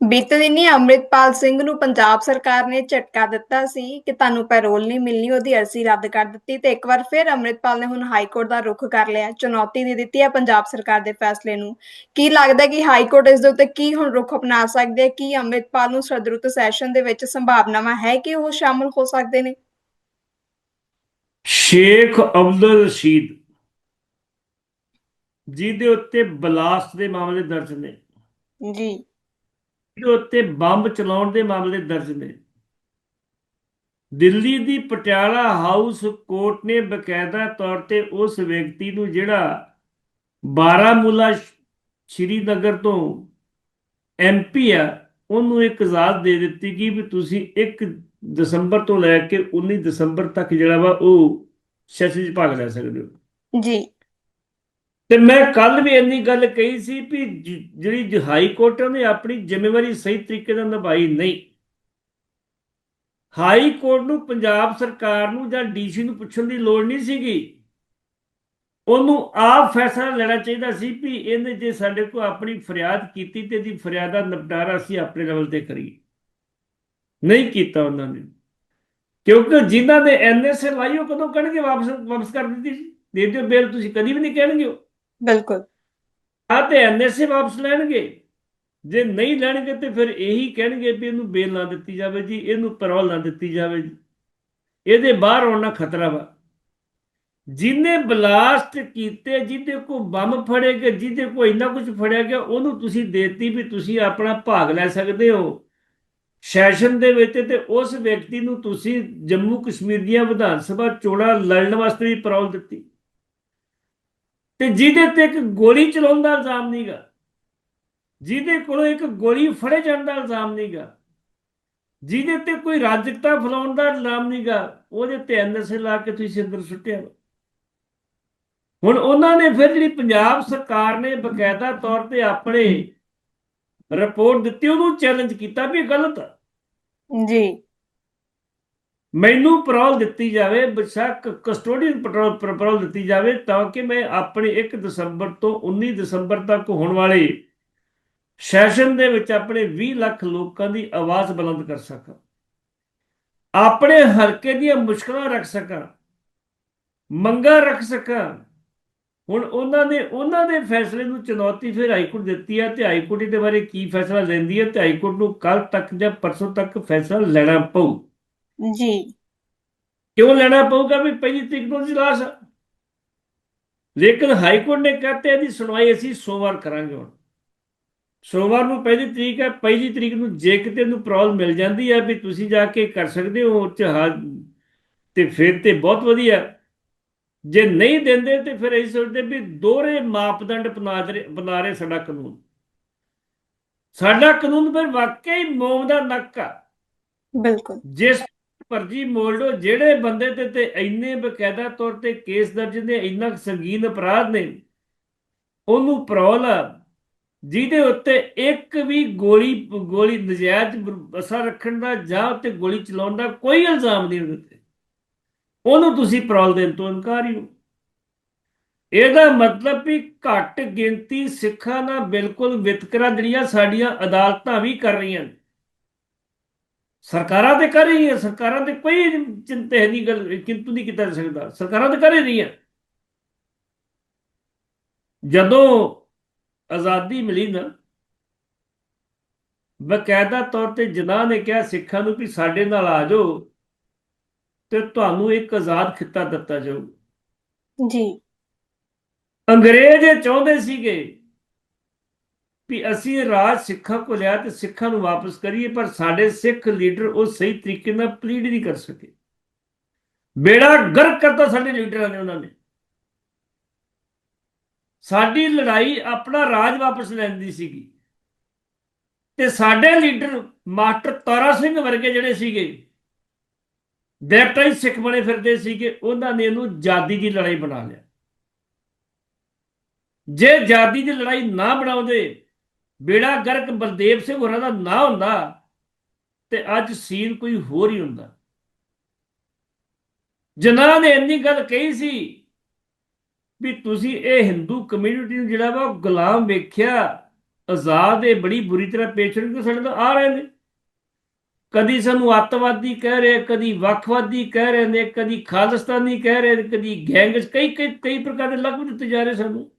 ਬੀਤੇ ਦਿਨੀ ਅੰਮ੍ਰਿਤਪਾਲ ਸਿੰਘ ਨੂੰ ਪੰਜਾਬ ਸਰਕਾਰ ਨੇ ਝਟਕਾ ਦਿੱਤਾ ਸੀ ਕਿ ਤੁਹਾਨੂੰ ਪੈਰੋਲ ਨਹੀਂ ਮਿਲਣੀ ਉਹਦੀ ਅਰਜ਼ੀ ਰੱਦ ਕਰ ਦਿੱਤੀ ਤੇ ਇੱਕ ਵਾਰ ਫਿਰ ਅੰਮ੍ਰਿਤਪਾਲ ਨੇ ਹੁਣ ਹਾਈ ਕੋਰਟ ਦਾ ਰੁਖ ਕਰ ਲਿਆ। ਚੁਣੌਤੀ ਦੇ ਦਿੱਤੀ ਹੈ ਪੰਜਾਬ ਸਰਕਾਰ ਦੇ ਫੈਸਲੇ ਨੂੰ। ਕੀ ਲੱਗਦਾ ਕਿ ਹਾਈ ਕੋਰਟ ਇਸ ਦੇ ਉੱਤੇ ਕੀ ਹੁਣ ਰੁਖ ਅਪਣਾ ਸਕਦੇ ਹੈ ਕੀ ਅੰਮ੍ਰਿਤਪਾਲ ਨੂੰ ਸਰਦਰੁੱਤ ਸੈਸ਼ਨ ਦੇ ਵਿੱਚ ਸੰਭਾਵਨਾਵਾਂ ਹੈ ਕਿ ਉਹ ਸ਼ਾਮਲ ਹੋ ਸਕਦੇ ਨੇ? ਸ਼ੇਖ ਅਬਦੁਲ ਰਸ਼ੀਦ ਜਿਹਦੇ ਉੱਤੇ ਬਲਾਸਟ ਦੇ ਮਾਮਲੇ ਦਰਜ ਨੇ। ਜੀ। ਜਿਹਦੇ ਉੱਤੇ ਬੰਬ ਚਲਾਉਣ ਦੇ ਮਾਮਲੇ ਦਰਜ ਨੇ। ਦਿੱਲੀ ਦੀ ਪਟਿਆਲਾ ਹਾਊਸ ਕੋਰਟ ਨੇ ਬਕਾਇਦਾ ਤੌਰ ਤੇ ਉਸ ਵਿਅਕਤੀ ਨੂੰ ਜਿਹੜਾ ਬਾਰਾਮੂਲਾ ਸ਼੍ਰੀਨਗਰ ਤੋਂ ਐਮਪੀ ਆ, ਉਹਨੂੰ ਇੱਕ ਇਜਾਜ਼ਤ ਦੇ ਦਿੱਤੀ ਕਿ ਵੀ ਤੁਸੀਂ 1 ਦਸੰਬਰ ਤੋਂ ਲੈ ਕੇ 19 ਦਸੰਬਰ ਤੱਕ ਜਿਹੜਾ ਵਾ ਉਹ ਸੈਸ਼ਨ 'ਚ ਭਾਗ ਲੈ ਸਕਦੇ ਹੋ। ਜੀ। ਤੇ ਮੈਂ ਕੱਲ ਵੀ ਇੰਨੀ ਗੱਲ ਕਹੀ ਸੀ ਵੀ ਜਿਹੜੀ ਹਾਈ ਕੋਰਟ ਨੇ ਆਪਣੀ ਜ਼ਿੰਮੇਵਾਰੀ ਸਹੀ ਤਰੀਕੇ ਨਾਲ ਨਿਭਾਈ ਨਹੀਂ। ਹਾਈ ਕੋਰਟ ਨੂੰ ਪੰਜਾਬ ਸਰਕਾਰ ਨੂੰ ਜਾਂ ਡੀਸੀ ਨੂੰ ਪੁੱਛਣ ਦੀ ਲੋੜ ਨਹੀਂ ਸੀਗੀ। ਉਹਨੂੰ ਆਪ ਫੈਸਲਾ ਲੈਣਾ ਚਾਹੀਦਾ ਸੀ ਵੀ ਇਹਨੇ ਜੇ ਸਾਡੇ ਕੋਲ ਆਪਣੀ ਫਰਿਆਦ ਕੀਤੀ ਤੇ ਇਹਦੀ ਫਰਿਆਦ ਦਾ ਨਿਪਟਾਰਾ ਅਸੀਂ ਆਪਣੇ ਲੈਵਲ ਤੇ ਕਰੀਏ। ਨਹੀਂ ਕੀਤਾ ਉਹਨਾਂ ਨੇ। ਕਿਉਂਕਿ ਜਿਨ੍ਹਾਂ ਨੇ ਐਨਐਸਏ ਲਾਈ, ਉਹ ਕਦੋਂ ਕਹਿਣਗੇ ਵਾਪਸ ਵਾਪਸ ਕਰ ਦਿੱਤੀ ਸੀ? ਦੇ ਦਿਓ ਬੇਲ, ਤੁਸੀਂ ਕਦੀ ਵੀ ਨਹੀਂ ਕਹਿਣਗੇ ਉਹ। ਬਿਲਕੁਲ। ਆ ਤੇ ਐਨਐਸਏ ਵਾਪਸ ਲੈਣਗੇ। ਜੇ ਨਹੀਂ ਲੈਣਗੇ ਤੇ ਫਿਰ ਇਹੀ ਕਹਿਣਗੇ ਵੀ ਇਹਨੂੰ ਬੇਲ ਨਾ ਦਿੱਤੀ ਜਾਵੇ ਜੀ, ਇਹਨੂੰ ਪੈਰੋਲ ਨਾ ਦਿੱਤੀ ਜਾਵੇ ਜੀ। ਇਹਦੇ ਬਾਹਰ ਆਉਣ ਦਾ ਖਤਰਾ ਵਾ। ਜਿਹਨੇ ਬਲਾਸਟ ਕੀਤੇ, ਜਿਹਦੇ ਕੋ ਬੰਬ ਫੜੇ ਗਏ, ਜਿਹਦੇ ਕੋ ਇੰਨਾ ਕੁਝ ਫੜਿਆ ਗਿਆ, ਉਹਨੂੰ ਤੁਸੀਂ ਦੇਤੀ ਵੀ ਤੁਸੀਂ ਆਪਣਾ ਭਾਗ ਲੈ ਸਕਦੇ ਹੋ। ਸੈਸ਼ਨ ਦੇ ਵਿੱਚ ਤੇ ਉਸ ਵਿਅਕਤੀ ਨੂੰ ਤੁਸੀਂ ਜੰਮੂ ਕਸ਼ਮੀਰ ਦੀਆਂ ਵਿਧਾਨ ਸਭਾ ਚੋਣਾਂ ਲੜਨ ਵਾਸਤੇ ਵੀ ਪੈਰੋਲ ਦਿੱਤੀ। ਤੇ ਜਿਹਦੇ ਤੇ ਇੱਕ ਗੋਲੀ ਚਲਾਉਣ ਦਾ ਇਲਜ਼ਾਮ ਨਹੀਂਗਾ ਜਿਹਦੇ ਕੋਲੋਂ ਇੱਕ ਗੋਲੀ ਫੜੇ ਜਾਣ ਦਾ ਇਲਜ਼ਾਮ ਨਹੀਂਗਾ ਜਿਹਦੇ ਤੇ ਕੋਈ ਰਾਜਕਤਾ ਫੈਲਾਉਣ ਦਾ ਇਲਜ਼ਾਮ ਨਹੀਂਗਾ ਉਹਦੇ ਤੇ ਐਨਐਸਏ ਲਾ ਕੇ ਤੁਸੀਂ ਅੰਦਰ ਸੁੱਟਿਆ ਹੁਣ ਉਹਨਾਂ ਨੇ ਫਿਰ ਜਿਹੜੀ ਪੰਜਾਬ ਸਰਕਾਰ ਨੇ ਬਕਾਇਦਾ ਤੌਰ ਤੇ ਆਪਣੇ ਰਿਪੋਰਟ ਦਿੱਤੀ, ਉਹਨੂੰ ਚੈਲੰਜ ਕੀਤਾ ਵੀ ਗਲਤ ਜੀ। ਮੈਨੂੰ ਪੈਰੋਲ ਦਿੱਤੀ ਜਾਵੇ, ਬਸ਼ੱਕ ਕਸਟੋਡੀਅਨ ਪੈਰੋਲ ਦਿੱਤੀ ਜਾਵੇ, ਤਾਂ ਕਿ ਮੈਂ ਆਪਣੇ 1 ਦਸੰਬਰ ਤੋਂ 19 ਦਸੰਬਰ ਤੱਕ ਹੋਣ ਵਾਲੇ ਸੈਸ਼ਨ ਦੇ ਵਿੱਚ ਆਪਣੇ 20 ਲੱਖ ਲੋਕਾਂ ਦੀ ਆਵਾਜ਼ ਬੁਲੰਦ ਕਰ ਸਕਾਂ। ਆਪਣੇ ਹਲਕੇ ਦੀਆਂ ਮੁਸ਼ਕਲਾਂ ਰੱਖ ਸਕਾਂ। ਮੰਗਾਂ ਰੱਖ ਸਕਾਂ। ਹੁਣ ਉਹਨਾਂ ਨੇ, ਉਹਨਾਂ ਦੇ ਫੈਸਲੇ ਨੂੰ ਚੁਣੌਤੀ ਫਿਰ ਹਾਈ ਕੋਰਟ ਦਿੱਤੀ ਹੈ ਤੇ ਹਾਈ ਕੋਰਟ ਇਹਦੇ ਬਾਰੇ ਕੀ ਫੈਸਲਾ ਲੈਂਦੀ ਹੈ ਤੇ ਹਾਈ ਕੋਰਟ ਨੂੰ ਕੱਲ ਤੱਕ ਜਾਂ ਪਰਸੋਂ ਤੱਕ ਫੈਸਲਾ ਲੈਣਾ ਪਊ। ਜੀ। ਕਿਉਂ ਲੈਣਾ ਪਊਗਾ ਵੀ ਪਹਿਲੀ ਤਰੀਕ ਨੂੰ ਇਜਲਾਸ ਲੇਕਿਨ ਹਾਈਕੋਰਟ ਨੇ ਕਹਤੇ ਇਹਦੀ ਸੁਣਵਾਈ ਅਸੀਂ ਸੋਮਵਾਰ ਕਰਾਂਗੇ ਹੁਣ। ਸੋਮਵਾਰ ਨੂੰ ਪਹਿਲੀ ਤਰੀਕ ਹੈ ਪਹਿਲੀ ਤਰੀਕ ਨੂੰ ਜੇ ਕਿਤੇ ਨੂੰ ਪ੍ਰੋਬਲਮ ਮਿਲ ਜਾਂਦੀ ਹੈ ਵੀ ਤੁਸੀਂ ਜਾ ਕੇ ਕਰ ਸਕਦੇ ਹੋ ਉਹ 'ਚ ਹਾ- ਤੇ ਫਿਰ ਤੇ ਬਹੁਤ ਵਧੀਆ। ਜੇ ਨਹੀਂ ਦਿੰਦੇ ਤੇ ਫਿਰ ਅਸੀਂ ਸੋਚਦੇ ਵੀ ਦੋਹਰੇ ਮਾਪਦੰਡ ਬਣਾ ਰਹੇ ਬਣਾ ਰਹੇ ਸਾਡਾ ਕਾਨੂੰਨ। ਸਾਡਾ ਕਾਨੂੰਨ ਫਿਰ ਵਾਕਈ ਮੋਮ ਦਾ ਨੱਕ ਆ। ਬਿਲਕੁਲ। ਜਿਸ ਭਰਜੀ ਮੋਲਡੋ ਜਿਹੜੇ ਬੰਦੇ ਤੇ ਤੇ ਇੰਨੇ ਬਕਾਇਦਾ ਤੌਰ ਤੇ ਕੇਸ ਦਰਜ ਨੇ ਇੰਨਾ ਸੰਗੀਨ ਅਪਰਾਧ ਨੇ ਉਹਨੂੰ ਪਰੋਲ ਆ, ਜਿਹਦੇ ਉੱਤੇ ਇੱਕ ਵੀ ਗੋਲੀ ਗੋਲੀ ਨਜਾਇਜ਼ ਬ- ਅਸਰ ਰੱਖਣ ਦਾ ਜਾਂ ਉੱਤੇ ਗੋਲੀ ਚਲਾਉਣ ਦਾ ਕੋਈ ਇਲਜ਼ਾਮ ਨਹੀਂ ਉਹਦੇ ਤੇ। ਉਹਨੂੰ ਤੁਸੀਂ ਪਰੋਲ ਦੇਣ ਤੋਂ ਇਨਕਾਰ ਹੀ ਹੋ। ਇਹਦਾ ਮਤਲਬ ਵੀ ਘੱਟ ਗਿਣਤੀ ਸਿੱਖਾਂ ਨਾਲ ਬਿਲਕੁਲ ਵਿਤਕਰਾ ਜਿਹੜੀਆਂ ਸਾਡੀਆਂ ਅਦਾਲਤਾਂ ਵੀ ਕਰ ਰਹੀਆਂ ਨੇ। ਸਰਕਾਰਾਂ ਤੇ ਕਰ ਰਹੀਆਂ ਸਰਕਾਰਾਂ ਤੇ ਕੋਈ ਚਿੰਤਾ ਨਹੀਂ ਗੱਲ ਕਿੰਤੂ ਨਹੀਂ ਕੀਤਾ ਜਾ ਸਕਦਾ। ਸਰਕਾਰਾਂ ਤੇ ਕਰ ਹੀ ਰਹੀਆਂ। ਜਦੋਂ ਆਜ਼ਾਦੀ ਮਿਲੀ ਨਾ ਬਕਾਇਦਾ ਤੌਰ ਤੇ ਜਨਾਹ ਨੇ ਕਿਹਾ ਸਿੱਖਾਂ ਨੂੰ ਵੀ ਸਾਡੇ ਨਾਲ ਆ ਜਾਓ ਤੇ ਤੁਹਾਨੂੰ ਇੱਕ ਆਜ਼ਾਦ ਖਿੱਤਾ ਦਿੱਤਾ ਜਾਊ। ਜੀ। ਅੰਗਰੇਜ਼ ਚਾਹੁੰਦੇ ਸੀਗੇ ਵੀ ਅਸੀਂ ਰਾਜ ਸਿੱਖਾਂ ਕੋ ਲਿਆ ਤੇ ਸਿੱਖਾਂ ਨੂੰ ਵਾਪਸ ਕਰੀਏ, ਪਰ ਸਾਡੇ ਸਿੱਖ ਲੀਡਰ ਉਹ ਸਹੀ ਤਰੀਕੇ ਨਾਲ ਪਲੀਡ ਨਹੀਂ ਕਰ ਸਕੇ। ਬੇੜਾ ਗਰਕ ਕਰਤਾ ਸਾਡੇ ਲੀਡਰਾਂ ਨੇ, ਉਹਨਾਂ ਨੇ। ਸਾਡੀ ਲੜਾਈ ਆਪਣਾ ਰਾਜ ਵਾਪਸ ਲੈਣ ਦੀ ਸੀਗੀ। ਤੇ ਸਾਡੇ ਲੀਡਰ ਮਾਸਟਰ ਤਾਰਾ ਸਿੰਘ ਵਰਗੇ ਜਿਹੜੇ ਸੀਗੇ ਬੈਪਟਾਈਜ਼ ਸਿੱਖ ਬਣੇ ਫਿਰਦੇ ਸੀਗੇ, ਉਹਨਾਂ ਨੇ ਇਹਨੂੰ ਜਾਦੀ ਦੀ ਲੜਾਈ ਬਣਾ ਲਿਆ। ਜੇ ਜਾਦੀ ਦੀ ਲੜਾਈ ਨਾ ਬਣਾਉਂਦੇ ਬੇੜਾ ਗਰਕ ਬਲਦੇਵ ਸਿੰਘ ਹੋਰਾਂ ਦਾ ਨਾ ਹੁੰਦਾ ਤੇ ਅੱਜ ਸੀਨ ਕੋਈ ਹੋਰ ਹੀ ਹੁੰਦਾ। ਜਿਨ੍ਹਾਂ ਨੇ ਇੰਨੀ ਗੱਲ ਕਹੀ ਸੀ ਵੀ ਤੁਸੀਂ ਇਹ ਹਿੰਦੂ ਕਮਿਊਨਿਟੀ ਨੂੰ ਜਿਹੜਾ ਵਾ ਗੁਲਾਮ ਵੇਖਿਆ, ਆਜ਼ਾਦ ਇਹ ਬੜੀ ਬੁਰੀ ਤਰ੍ਹਾਂ ਪੇਸ਼ ਕਰਕੇ ਸਾਡੇ ਤੋਂ ਆ ਰਹੇ ਨੇ ਕਦੀ ਸਾਨੂੰ ਅੱਤਵਾਦੀ ਕਹਿ ਰਹੇ, ਕਦੀ ਵੱਖਵਾਦੀ ਕਹਿ ਰਹੇ ਨੇ, ਕਦੀ ਖਾਲਿਸਤਾਨੀ ਕਹਿ ਰਹੇ ਨੇ, ਕਦੀ ਗੈਂਗਸ ਕਈ ਕਈ ਕਈ ਪ੍ਰਕਾਰ ਦੇ ਲਫ਼ਜ਼ ਦਿੱਤੇ ਜਾ ਰਹੇ ਸਾਨੂੰ।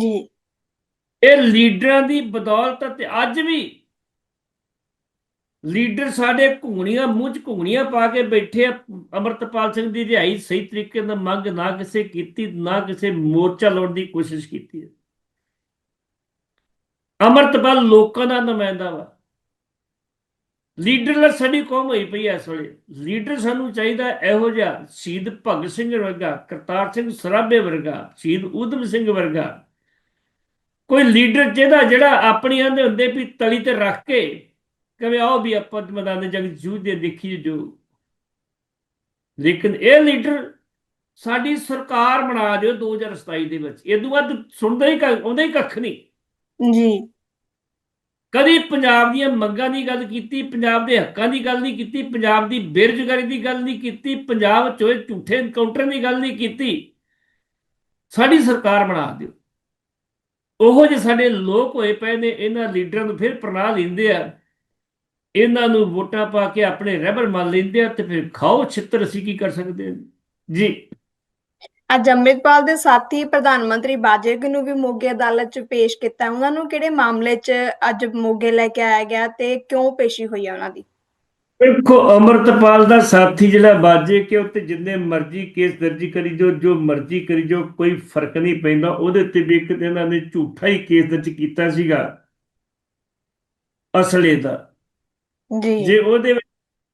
ਜੀ। ਇਹ ਲੀਡਰਾਂ ਦੀ ਬਦੌਲਤ ਤੇ ਅੱਜ ਵੀ ਲੀਡਰ ਸਾਡੇ ਘੁੰਗਣੀਆਂ ਮੂੰਹ 'ਚ ਘੁੰਗਣੀਆਂ ਪਾ ਕੇ ਬੈਠੇ ਆ। ਅਮਰਤਪਾਲ ਸਿੰਘ ਦੀ ਰਿਹਾਈ ਸਹੀ ਤਰੀਕੇ ਨਾਲ ਮੰਗ ਨਾ ਕਿਸੇ ਕੀਤੀ, ਨਾ ਕਿਸੇ ਮੋਰਚਾ ਲਾਉਣ ਦੀ ਕੋਸ਼ਿਸ਼ ਕੀਤੀ ਹੈ। ਅਮਰਤਪਾਲ ਲੋਕਾਂ ਦਾ ਨੁਮਾਇੰਦਾ ਵਾ। ਲੀਡਰ ਸਾਡੀ ਕੌਮ ਹੋਈ ਪਈ ਐ ਇਸ ਵੇਲੇ। ਲੀਡਰ ਸਾਨੂੰ ਚਾਹੀਦਾ ਇਹੋ ਜਿਹਾ ਸ਼ਹੀਦ ਭਗਤ ਸਿੰਘ ਵਰਗਾ, ਕਰਤਾਰ ਸਿੰਘ ਸਰਾਭੇ ਵਰਗਾ, ਸ਼ਹੀਦ ਊਧਮ ਸਿੰਘ ਵਰਗਾ ਕੋਈ ਲੀਡਰ ਜਿਹਦਾ ਜਿਹੜਾ ਆਪਣੀ ਆਂਦੇ ਹੁੰਦੇ ਵੀ ਤਲੀ ਤੇ ਰੱਖ ਕੇ ਕਵੇ ਆਓ ਵੀ ਆਪਾਂ ਮੈਦਾਨ ਜੰਗ ਜੂਝ ਦੇ ਦੇਖੀ ਜੋ। ਲੇਕਿਨ ਇਹ ਲੀਡਰ ਸਾਡੀ ਸਰਕਾਰ ਬਣਾ ਦਿਓ 2027 ਦੇ ਵਿੱਚ। ਇਹ ਤੋਂ ਵੱਧ ਸੁਣਦਾ ਹੀ ਆਉਂਦਾ ਹੀ ਕੱਖ ਨਹੀਂ। ਜੀ। ਕਦੀ ਪੰਜਾਬ ਦੀਆਂ ਮੰਗਾਂ ਦੀ ਗੱਲ ਕੀਤੀ ਪੰਜਾਬ ਦੇ ਹੱਕਾਂ ਦੀ ਗੱਲ ਨਹੀਂ ਕੀਤੀ ਪੰਜਾਬ ਦੀ ਬੇਰੁਜ਼ਗਾਰੀ ਦੀ ਗੱਲ ਨਹੀਂ ਕੀਤੀ ਪੰਜਾਬ ਚੋਂ ਇਹ ਝੂਠੇ ਐਨਕਾਊਂਟਰ ਦੀ ਗੱਲ ਨਹੀਂ ਕੀਤੀ। ਸਾਡੀ ਸਰਕਾਰ ਬਣਾ ਦਿਓ। ਉਹੋ ਜਿਹੇ ਸਾਡੇ ਲੋਕ ਹੋਏ ਪਏ ਨੇ, ਇਹਨਾਂ ਲੀਡਰਾਂ ਨੂੰ ਫਿਰ ਪ੍ਰਣਾ ਲੈਂਦੇ ਆ। ਇਹਨਾਂ ਨੂੰ ਵੋਟਾਂ ਪਾ ਕੇ ਆਪਣੇ ਰਹਿਬਰ ਮੰਨ ਲੈਂਦੇ ਆ ਤੇ ਫਿਰ ਖਾਓ ਛਿੱਤਰ ਅਸੀਂ ਕੀ ਕਰ ਸਕਦੇ ਹਾਂ? ਜੀ। ਅੱਜ ਅੰਮ੍ਰਿਤਪਾਲ ਦੇ ਸਾਥੀ ਪ੍ਰਧਾਨ ਮੰਤਰੀ ਬਾਜੇਗ ਨੂੰ ਵੀ ਮੋਗੇ ਅਦਾਲਤ 'ਚ ਪੇਸ਼ ਕੀਤਾ। ਉਹਨਾਂ ਨੂੰ ਕਿਹੜੇ ਮਾਮਲੇ 'ਚ ਅੱਜ ਮੋਗੇ ਲੈ ਕੇ ਆਇਆ ਗਿਆ ਤੇ ਕਿਉਂ ਪੇਸ਼ੀ ਹੋਈ ਆ ਉਹਨਾਂ ਦੀ? ਦੇਖੋ ਅਮਰਤਪਾਲ ਦਾ ਸਾਥੀ ਜਿਹੜਾ ਬਾਜੇ ਕਿ ਉੱਤੇ ਜਿੰਨੇ ਮਰਜ਼ੀ ਕੇਸ ਦਰਜ ਕਰੀ ਜੋ ਜੋ ਮਰਜ਼ੀ ਕਰੀ ਜੋ ਕੋਈ ਫ਼ਰਕ ਨਹੀਂ ਪੈਂਦਾ। ਉਹਦੇ ਤੇ ਵੀ ਇੱਕ ਇਹਨਾਂ ਨੇ ਝੂਠਾ ਹੀ ਕੇਸ ਦਰਜ ਕੀਤਾ ਸੀਗਾ। ਅਸਲੇ ਦਾ। ਜੀ। ਜੇ ਉਹਦੇ ਵਿੱਚ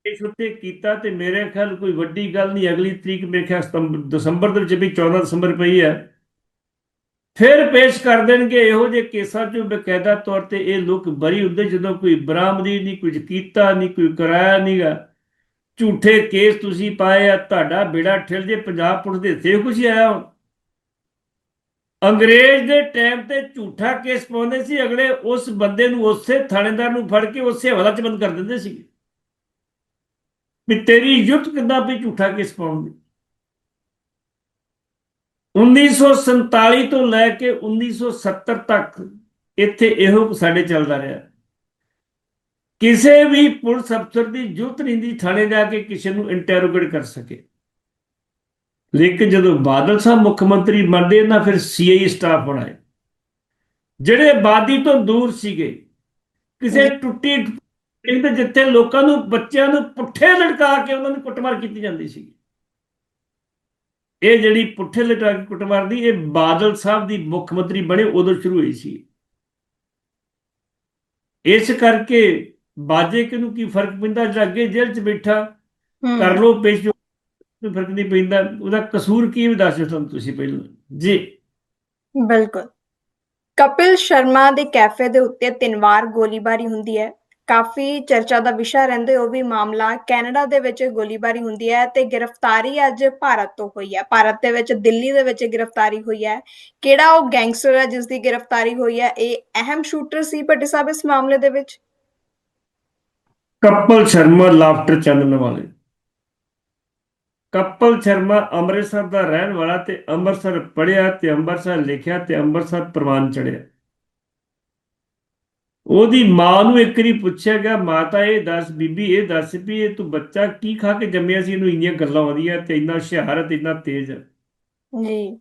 ਕੇਸ ਉੱਤੇ ਕੀਤਾ ਤੇ ਮੇਰੇ ਖਿਆਲ ਕੋਈ ਵੱਡੀ ਗੱਲ ਨਹੀਂ ਅਗਲੀ ਤਰੀਕ ਮੇਰੇ ਖਿਆਲ ਸਤੰਬਰ ਦਸੰਬਰ ਦੇ ਵਿੱਚ ਵੀ 14 ਦਸੰਬਰ ਪਈ ਹੈ। ਫਿਰ ਪੇਸ਼ ਕਰ ਦੇਣਗੇ। ਇਹੋ ਜਿਹੇ ਕੇਸਾਂ 'ਚ ਬਕਾਇਦਾ ਤੌਰ ਤੇ ਇਹ ਲੋਕ ਬਰੀ ਹੁੰਦੇ, ਜਦੋਂ ਕੋਈ ਬਰਾਮਦੀ ਨਹੀਂ ਕੁਝ ਕੀਤਾ ਨਹੀਂ, ਕੋਈ ਕਰਾਇਆ ਨਹੀਂਗਾ ਝੂਠੇ ਕੇਸ ਤੁਸੀਂ ਪਾਏ ਆ, ਤੁਹਾਡਾ ਬੇੜਾ ਠਿਲ ਜੇ, ਪੰਜਾਬ ਪੁਲਿਸ ਦੇ ਇੱਥੇ ਕੁਝ ਆਇਆ ਹੁਣ। ਅੰਗਰੇਜ਼ ਦੇ ਟਾਈਮ ਤੇ ਝੂਠਾ ਕੇਸ ਪਾਉਂਦੇ ਸੀ, ਅਗਲੇ ਉਸ ਬੰਦੇ ਨੂੰ ਉਸੇ ਥਾਣੇਦਾਰ ਨੂੰ ਫੜ ਕੇ ਉਸੇ ਹਵਾਲਾ 'ਚ ਬੰਦ ਕਰ ਦਿੰਦੇ ਸੀ ਵੀ ਤੇਰੀ ਯੁੱਧ ਕਿੱਦਾਂ ਵੀ ਝੂਠਾ ਕੇਸ ਪਾਉਣ 1947 ਤੋਂ ਲੈ ਕੇ 1970 ਤੱਕ ਇੱਥੇ ਇਹੋ ਸਾਡੇ ਚੱਲਦਾ ਰਿਹਾ। ਕਿਸੇ ਵੀ ਪੁਲਿਸ ਅਫਸਰ ਦੀ ਜ਼ਰੂਰਤ ਨਹੀਂ ਦੀ ਥਾਣੇ ਜਾ ਕੇ ਕਿਸੇ ਨੂੰ ਇੰਟਰੋਗੇਟ ਕਰ ਸਕੇ। ਲੇਕਿਨ ਜਦੋਂ ਬਾਦਲ ਸਾਹਿਬ ਮੁੱਖ ਮੰਤਰੀ ਬਣਦੇ ਨਾ ਫਿਰ ਸੀਆਈ ਸਟਾਫ ਬਣਾਏ ਜਿਹੜੇ ਆਬਾਦੀ ਤੋਂ ਦੂਰ ਸੀਗੇ, ਕਿਸੇ ਟੁੱਟੀ ਬਿਲਡਿੰਗ ਜਿੱਥੇ ਲੋਕਾਂ ਨੂੰ ਬੱਚਿਆਂ ਨੂੰ ਪੁੱਠੇ ਲਟਕਾ ਕੇ ਉਹਨਾਂ ਨੂੰ ਕੁੱਟਮਾਰ ਕੀਤੀ ਜਾਂਦੀ ਸੀ ਇਹ ਜਿਹੜੀ ਪੁੱਠੇ ਲਟਕਾ ਕੇ ਕੁੱਟਮਾਰ ਦੀ ਇਹ ਬਾਦਲ ਸਾਹਿਬ ਦੀ ਮੁੱਖ ਮੰਤਰੀ ਬਣੇ ਉਦੋਂ ਸ਼ੁਰੂ ਹੋਈ ਸੀ। ਇਸ ਕਰਕੇ ਬਾਜੇ ਕਿ ਨੂੰ ਕੀ ਫ਼ਰਕ ਪੈਂਦਾ? ਜਿਹੜਾ ਅੱਗੇ ਜੇਲ੍ਹ 'ਚ ਬੈਠਾ ਕਰ ਲੋ ਪੇਸ਼ ਜੋ ਕੋਈ ਫ਼ਰਕ ਨਹੀਂ ਪੈਂਦਾ। ਉਹਦਾ ਕਸੂਰ ਕੀ ਵੀ ਦੱਸ ਦਿਓ ਤੁਹਾਨੂੰ ਤੁਸੀਂ ਪਹਿਲਾਂ। ਜੀ। ਬਿਲਕੁਲ। ਕਪਿਲ ਸ਼ਰਮਾ ਦੇ ਕੈਫੇ ਦੇ ਉੱਤੇ ਤਿੰਨ ਵਾਰ ਗੋਲੀਬਾਰੀ ਹੁੰਦੀ ਹੈ। ਕਾਫੀ ਚਰਚਾ ਦਾ ਵਿਸ਼ਾ ਰਹਿੰਦੇ ਉਹ ਵੀ ਮਾਮਲਾ ਕੈਨੇਡਾ ਦੇ ਵਿੱਚ ਗੋਲੀਬਾਰੀ ਹੁੰਦੀ ਹੈ ਤੇ ਗ੍ਰਿਫਤਾਰੀ ਅੱਜ ਭਾਰਤ ਤੋਂ ਹੋਈ ਹੈ। ਭਾਰਤ ਦੇ ਵਿੱਚ ਦਿੱਲੀ ਦੇ ਵਿੱਚ ਗ੍ਰਿਫਤਾਰੀ ਹੋਈ ਹੈ। ਕਿਹੜਾ ਉਹ ਗੈਂਗਸਟਰ ਹੈ ਜਿਸ ਦੀ ਗ੍ਰਿਫਤਾਰੀ ਹੋਈ ਹੈ? ਇਹ ਅਹਿਮ ਸ਼ੂਟਰ ਸੀ ਭੱਟੀ ਸਾਹਿਬ ਇਸ ਮਾਮਲੇ ਦੇ ਵਿੱਚ? ਕਪਲ ਸ਼ਰਮਾ ਲਾਫਟਰ ਚੈਨਲ ਵਾਲੇ। ਕਪਲ ਸ਼ਰਮਾ ਅੰਮ੍ਰਿਤਸਰ ਦਾ ਰਹਿਣ ਵਾਲਾ ਤੇ ਅੰਮ੍ਰਿਤਸਰ ਪੜਿਆ ਤੇ ਅੰਮ੍ਰਿਤਸਰ ਲਿਖਿਆ ਤੇ ਅੰਮ੍ਰਿਤਸਰ ਪ੍ਰਵਾਨ ਚੜਿਆ ਉਹਦੀ ਮਾਂ ਨੂੰ ਇੱਕ ਵਾਰੀ ਪੁੱਛਿਆ ਗਿਆ ਮਾਤਾ ਇਹ ਦੱਸ ਬੀਬੀ ਇਹ ਦੱਸ ਵੀ ਇਹ ਤੂੰ ਬੱਚਾ ਕੀ ਖਾ ਕੇ ਜੰਮਿਆ ਸੀ? ਇਹਨੂੰ ਇੰਨੀਆਂ ਗੱਲਾਂ ਆਉਂਦੀਆਂ ਤੇ ਇੰਨਾ ਹੁਸ਼ਿਆਰ ਤੇ ਇੰਨਾ ਤੇਜ਼। ਜੀ।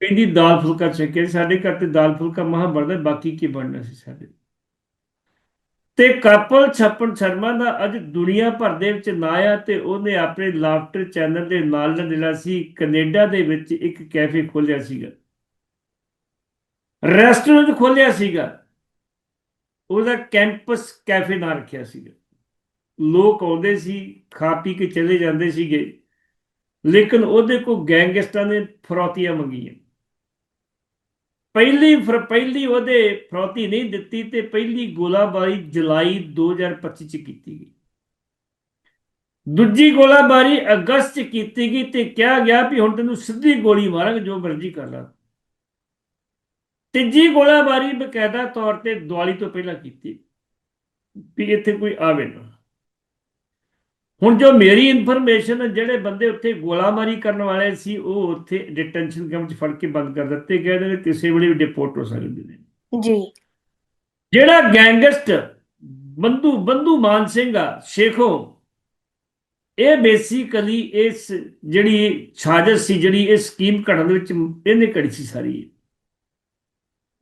ਕਹਿੰਦੀ ਦਾਲ ਫੁਲਕਾ ਸੀ। ਸਾਡੇ ਘਰ ਤੇ ਦਾਲ ਫੁਲਕਾ ਮਹਾ ਬਣਦਾ ਬਾਕੀ ਕੀ ਬਣਨਾ ਸੀ ਸਾਡੇ? ਤੇ ਕਪਲ ਛੱਪਨ ਸ਼ਰਮਾ ਦਾ ਅੱਜ ਦੁਨੀਆ ਭਰ ਦੇ ਵਿੱਚ ਨਾਂ ਆ ਤੇ ਉਹਨੇ ਆਪਣੇ ਲਾਫਟਰ ਚੈਨਲ ਦੇ ਨਾਲ ਨਾਲ ਜਿਹੜਾ ਸੀ ਕੈਨੇਡਾ ਦੇ ਵਿੱਚ ਇੱਕ ਕੈਫੇ ਖੋਲ੍ਹਿਆ ਸੀਗਾ। ਰੈਸਟੋਰੈਂਟ ਖੋਲ੍ਹਿਆ ਸੀਗਾ। ਉਹਦਾ ਕੈਂਪਸ ਕੈਫੇ ਨਾਂ ਰੱਖਿਆ ਸੀਗਾ। ਲੋਕ ਆਉਂਦੇ ਸੀ, ਖਾ ਪੀ ਕੇ ਚਲੇ ਜਾਂਦੇ ਸੀਗੇ। ਲੇਕਿਨ ਉਹਦੇ ਕੋਲ ਗੈਂਗਸਟਰਾਂ ਨੇ ਫਰੌਤੀਆਂ ਮੰਗੀਆਂ। ਪਹਿਲੀ ਫਿਰ, ਪਹਿਲੀ ਉਹਦੇ ਫਰੌਤੀ ਨਹੀਂ ਦਿੱਤੀ ਤੇ ਪਹਿਲੀ ਗੋਲਾਬਾਰੀ ਜੁਲਾਈ 2025 ਚ ਕੀਤੀ ਗਈ। ਦੂਜੀ ਗੋਲਾਬਾਰੀ ਅਗਸਤ ਚ ਕੀਤੀ ਗਈ ਤੇ ਕਿਹਾ ਗਿਆ ਵੀ ਹੁਣ ਤੈਨੂੰ ਸਿੱਧੀ ਗੋਲੀ ਮਾਰਾਂਗੇ, ਜੋ ਮਰਜ਼ੀ ਕਰ ਲੈ। ਤੀਜੀ ਗੋਲਾਬਾਰੀ ਬਕਾਇਦਾ ਤੌਰ ਤੇ ਦੀਵਾਲੀ ਤੋਂ ਪਹਿਲਾਂ ਕੀਤੀ। ਵੀ ਇੱਥੇ ਕੋਈ ਆਵੇ ਨਾ। ਹੁਣ ਜੋ ਮੇਰੀ ਇਨਫੋਰਮੇਸ਼ਨ ਜਿਹੜੇ ਬੰਦੇ ਉੱਥੇ ਗੋਲਾਮਾਰੀ ਕਰਨ ਵਾਲੇ ਸੀ ਉਹ ਉੱਥੇ ਡਿਟੈਂਸ਼ਨ ਕੈਂਪ 'ਚ ਫੜ ਕੇ ਬੰਦ ਕਰ ਦਿੱਤੇ ਗਏ ਨੇ ਕਿਸੇ ਵੇਲੇ ਵੀ ਡਿਪੋਰਟ ਹੋ ਸਕਦੇ ਨੇ। ਜੀ। ਜਿਹੜਾ ਗੈਂਗਸਟ ਬੰਦੂ ਬੰਦੂ ਮਾਨ ਸਿੰਘ ਆ ਸ਼ੇਖੋ ਇਹ ਬੇਸਿਕਲੀ ਇਸ ਜਿਹੜੀ ਸਾਜ਼ਿਸ਼ ਸੀ ਜਿਹੜੀ ਇਹ ਸਕੀਮ ਘੜਨ ਦੇ ਵਿੱਚ ਇਹਨੇ ਘੜੀ ਸੀ ਸਾਰੀ।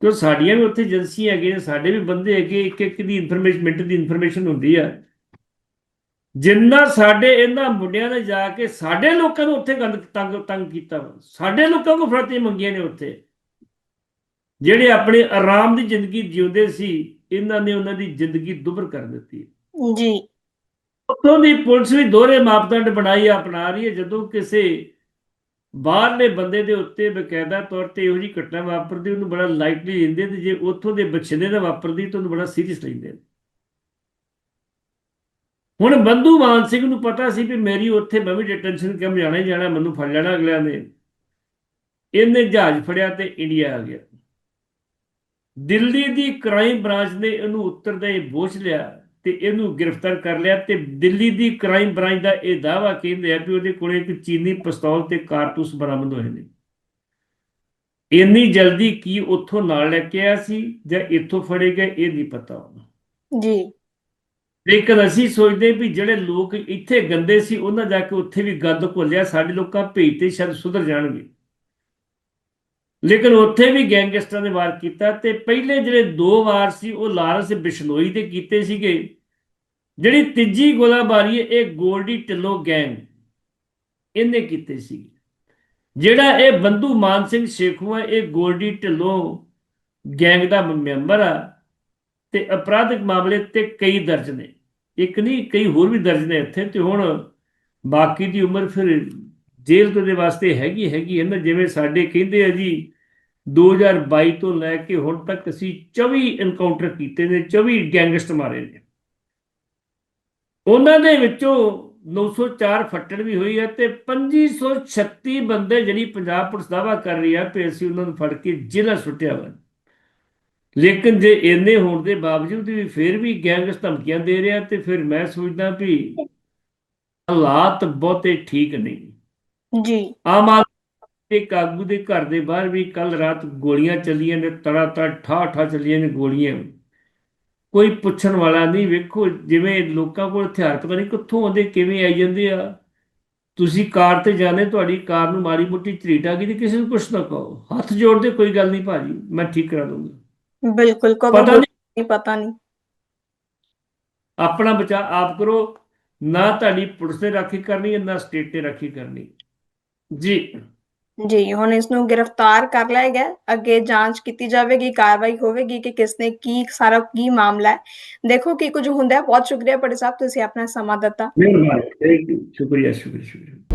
ਕਿਉਂ ਸਾਡੀਆਂ ਵੀ ਉੱਥੇ ਏਜੰਸੀਆਂ ਹੈਗੀਆਂ ਸਾਡੇ ਵੀ ਬੰਦੇ ਹੈਗੇ ਇੱਕ ਇੱਕ ਦੀ ਇਨਫੋਰਮੇਸ਼ਨ ਮਿੰਟ ਦੀ ਇਨਫੋਰਮੇਸ਼ਨ ਹੁੰਦੀ ਆ। ਜਿੰਨਾ ਸਾਡੇ ਇਹਨਾਂ ਮੁੰਡਿਆਂ ਨੇ ਜਾ ਕੇ ਸਾਡੇ ਲੋਕਾਂ ਨੂੰ ਉੱਥੇ ਗੰਦ ਤੰਗ ਤੰਗ ਕੀਤਾ। ਸਾਡੇ ਲੋਕਾਂ ਕੋਲ ਫਰਤੀ ਮੰਗੀਆਂ ਨੇ ਉੱਥੇ। ਜਿਹੜੇ ਆਪਣੇ ਆਰਾਮ ਦੀ ਜ਼ਿੰਦਗੀ ਜਿਉਂਦੇ ਸੀ ਇਹਨਾਂ ਨੇ ਉਹਨਾਂ ਦੀ ਜ਼ਿੰਦਗੀ ਦੁੱਭਰ ਕਰ ਦਿੱਤੀ। ਜੀ। ਉੱਥੋਂ ਦੀ ਪੁਲਿਸ ਵੀ ਦੋਹਰੇ ਮਾਪਦੰਡ ਬਣਾਈ ਅਪਣਾ ਰਹੀ ਹੈ। ਜਦੋਂ ਕਿਸੇ ਬਾਹਰਲੇ ਬੰਦੇ ਦੇ ਉੱਤੇ ਬਕਾਇਦਾ ਤੌਰ ਤੇ ਇਹੋ ਜਿਹੀ ਘਟਨਾ ਵਾਪਰਦੀ, ਉਹਨੂੰ ਬੜਾ ਲਾਈਟਲੀ ਲੈਂਦੇ ਤੇ ਜੇ ਉੱਥੋਂ ਦੇ ਬਛਿੰਦੇ ਦਾ ਵਾਪਰਦੀ ਤਾਂ ਉਹਨੂੰ ਬੜਾ ਸੀਰੀਅਸ ਲੈਂਦੇ ਹੁਣ ਬੰਧੂ ਮਾਨ ਸਿੰਘ ਨੂੰ ਪਤਾ ਸੀ ਵੀ ਮੇਰੀ ਉੱਥੇ ਮੈਂ ਵੀ ਡਿਟੈਂਸ਼ਨ ਕੈਂਪ ਜਾਣਾ ਹੀ ਜਾਣਾ, ਮੈਨੂੰ ਫੜ ਲੈਣਾ ਅਗਲਿਆਂ ਨੇ। ਇਹਨੇ ਜਹਾਜ਼ ਫੜਿਆ ਤੇ ਇੰਡੀਆ ਆ ਗਿਆ। ਦਿੱਲੀ ਦੀ ਕ੍ਰਾਈਮ ਬ੍ਰਾਂਚ ਨੇ ਇਹਨੂੰ ਉੱਤਰ ਇਹ ਬੋਝ ਲਿਆ। ਤੇ ਇਹਨੂੰ ਗ੍ਰਿਫਤਾਰ ਕਰ ਲਿਆ ਤੇ ਦਿੱਲੀ ਦੀ ਕ੍ਰਾਈਮ ਬ੍ਰਾਂਚ ਦਾ ਇਹ ਦਾਵਾ ਕਹਿੰਦੇ ਆ ਵੀ ਉਹਦੇ ਕੋਲੇ ਇੱਕ ਚੀਨੀ ਪਿਸਤੌਲ ਤੇ ਕਾਰਤੂਸ ਬਰਾਮਦ ਹੋਏ ਨੇ। ਇੰਨੀ ਜਲਦੀ ਕੀ ਉੱਥੋਂ ਨਾਲ ਲੈ ਕੇ ਆਇਆ ਸੀ ਜਾਂ ਇੱਥੋਂ ਫੜੇ ਗਏ ਇਹ ਨਹੀਂ ਪਤਾ ਉਹਨੂੰ ਜੀ। ਲੇਕਿਨ ਅਸੀਂ ਸੋਚਦੇ ਵੀ ਜਿਹੜੇ ਲੋਕ ਇੱਥੇ ਗੰਦੇ ਸੀ ਉਹਨਾਂ ਜਾ ਕੇ ਉੱਥੇ ਵੀ ਗੰਦ ਘੋਲਿਆ ਸਾਡੇ ਲੋਕਾਂ ਭੇਜ ਤੇ ਸ਼ਾਇਦ ਸੁਧਰ ਜਾਣਗੇ। ਲੇਕਿਨ ਉੱਥੇ ਵੀ ਗੈਂਗਸਟਰਾਂ ਨੇ ਵਾਰ ਕੀਤਾ ਤੇ ਪਹਿਲੇ ਜਿਹੜੇ ਦੋ ਵਾਰ ਸੀ, ਉਹ ਲਾਰੈਂਸ ਬਿਸ਼ਨੋਈ ਤੇ ਕੀਤੇ ਸੀਗੇ। ਜਿਹੜੀ ਤੀਜੀ ਗੋਲਾਬਾਰੀ ਹੈ, ਇਹ ਗੋਲਡੀ ਢਿੱਲੋਂ ਗੈਂਗ ਇਹਨੇ ਕੀਤੇ ਸੀ ਜਿਹੜਾ ਇਹ ਬੰਧੂ ਮਾਨ ਸਿੰਘ ਸ਼ੇਖੂ ਹੈ, ਇਹ ਗੋਲਡੀ ਢਿੱਲੋਂ ਗੈਂਗ ਦਾ ਮੈਂਬਰ ਆ ਤੇ ਅਪਰਾਧਿਕ ਮਾਮਲੇ ਤੇ ਕਈ ਦਰਜ ਨੇ। ਇੱਕ ਨਹੀਂ, ਕਈ ਹੋਰ ਵੀ ਦਰਜ ਨੇ ਇੱਥੇ ਤੇ ਹੁਣ ਬਾਕੀ ਦੀ ਉਮਰ ਫਿਰ ਜੇਲ੍ਹ ਤੋਂ ਦੇ ਵਾਸਤੇ ਹੈਗੀ ਹੈਗੀ ਹੈ ਨਾ, ਜਿਵੇਂ ਸਾਡੇ ਕਹਿੰਦੇ ਆ ਜੀ 2022 ਤੋਂ ਲੈ ਕੇ ਹੁਣ ਤੱਕ ਅਸੀਂ 24 ਇਨਕਾਊਂਟਰ ਕੀਤੇ ਨੇ 24 ਗੈਂਗਸਟਰ ਮਾਰੇ ਨੇ। ਉਹਨਾਂ ਦੇ ਵਿੱਚੋਂ 904 ਫੱਟੜ ਵੀ ਹੋਈ ਹੈ ਤੇ 2536 ਬੰਦੇ ਜਿਹੜੀ ਪੰਜਾਬ ਪੁਲਿਸ ਦਾਵਾ ਕਰ ਰਹੀ ਹੈ ਕਿ ਅਸੀਂ ਉਹਨਾਂ ਨੂੰ ਫੜ ਕੇ ਜ਼ਿਲ੍ਹਾ ਸੁੱਟਿਆ ਵਾ। ਲੇਕਿਨ ਜੇ ਇੰਨੇ ਹੋਣ ਦੇ ਬਾਵਜੂਦ ਵੀ ਫਿਰ ਵੀ ਗੈਂਗਸ ਧਮਕੀਆਂ ਦੇ ਰਿਹਾ ਤੇ ਫਿਰ ਮੈਂ ਸੋਚਦਾ ਵੀ ਹਾਲਾਤ ਬਹੁਤੇ ਠੀਕ ਨਹੀਂ। ਜੀ। ਆਮ ਆਦਮੀ ਇੱਕ ਆਗੂ ਦੇ ਘਰ ਦੇ ਬਾਹਰ ਵੀ ਕੱਲ ਰਾਤ ਗੋਲੀਆਂ ਚੱਲੀਆਂ ਨੇ ਤੜਾ ਤੜ ਠਾ ਠਾ ਚੱਲੀਆਂ ਨੇ ਗੋਲੀਆਂ। ਕੋਈ ਪੁੱਛਣ ਵਾਲਾ ਨਹੀਂ ਵੇਖੋ ਜਿਵੇਂ ਲੋਕਾਂ ਕੋਲ ਹਥਿਆਰ ਪਤਾ ਨਹੀਂ ਕਿੱਥੋਂ ਆਉਂਦੇ ਕਿਵੇਂ ਆਈ ਜਾਂਦੇ ਆ। ਤੁਸੀਂ ਕਾਰ ਤੇ ਜਾਣੇ ਤੁਹਾਡੀ ਕਾਰ ਨੂੰ ਮਾੜੀ ਮੋਟੀ ਝਰੀਟ ਗਈ ਤੇ ਕਿਸੇ ਨੂੰ ਕੁਛ ਨਾ ਕਹੋ। ਹੱਥ ਜੋੜਦੇ ਕੋਈ ਗੱਲ ਨਹੀਂ ਭਾਜੀ ਮੈਂ ਠੀਕ ਕਰਾ ਦੂੰਗਾ ਬਿਲਕੁਲ ਪਤਾ ਨਹੀਂ। ਨਹੀਂ ਪਤਾ ਨਹੀਂ। ਆਪਣਾ ਬਚਾ ਆਪ ਕਰੋ ਨਾ ਤੁਹਾਡੀ ਪੁਲਿਸ ਨੇ ਰਾਖੀ ਕਰਨੀ ਹੈ ਨਾ ਸਟੇਟ ਨੇ ਰਾਖੀ ਕਰਨੀ। ਜੀ। ਜੀ ਹੁਣ ਇਸ ਨੂੰ ਗ੍ਰਿਫਤਾਰ ਕਰ ਲਿਆ ਗਿਆ। ਅੱਗੇ ਜਾਂਚ ਕੀਤੀ ਜਾਵੇਗੀ ਕਾਰਵਾਈ ਹੋਵੇਗੀ ਕਿ ਕਿਸਨੇ ਕੀ ਸਾਰਾ ਕੀ ਮਾਮਲਾ ਹੈ। ਦੇਖੋ ਕੀ ਕੁਝ ਹੁੰਦਾ ਹੈ। ਬਹੁਤ ਸ਼ੁਕਰੀਆ ਪੜੇ ਸਾਹਿਬ ਤੁਸੀਂ ਆਪਣਾ ਸਮਾਂ ਦਿੱਤਾ। ਮਿਹਰਬਾਨੀ। ਥੈਂਕ ਯੂ ਸ਼ੁਕਰੀਆ ਸ਼ੁਕਰੀਆ ਸ਼ੁਕਰੀਆ।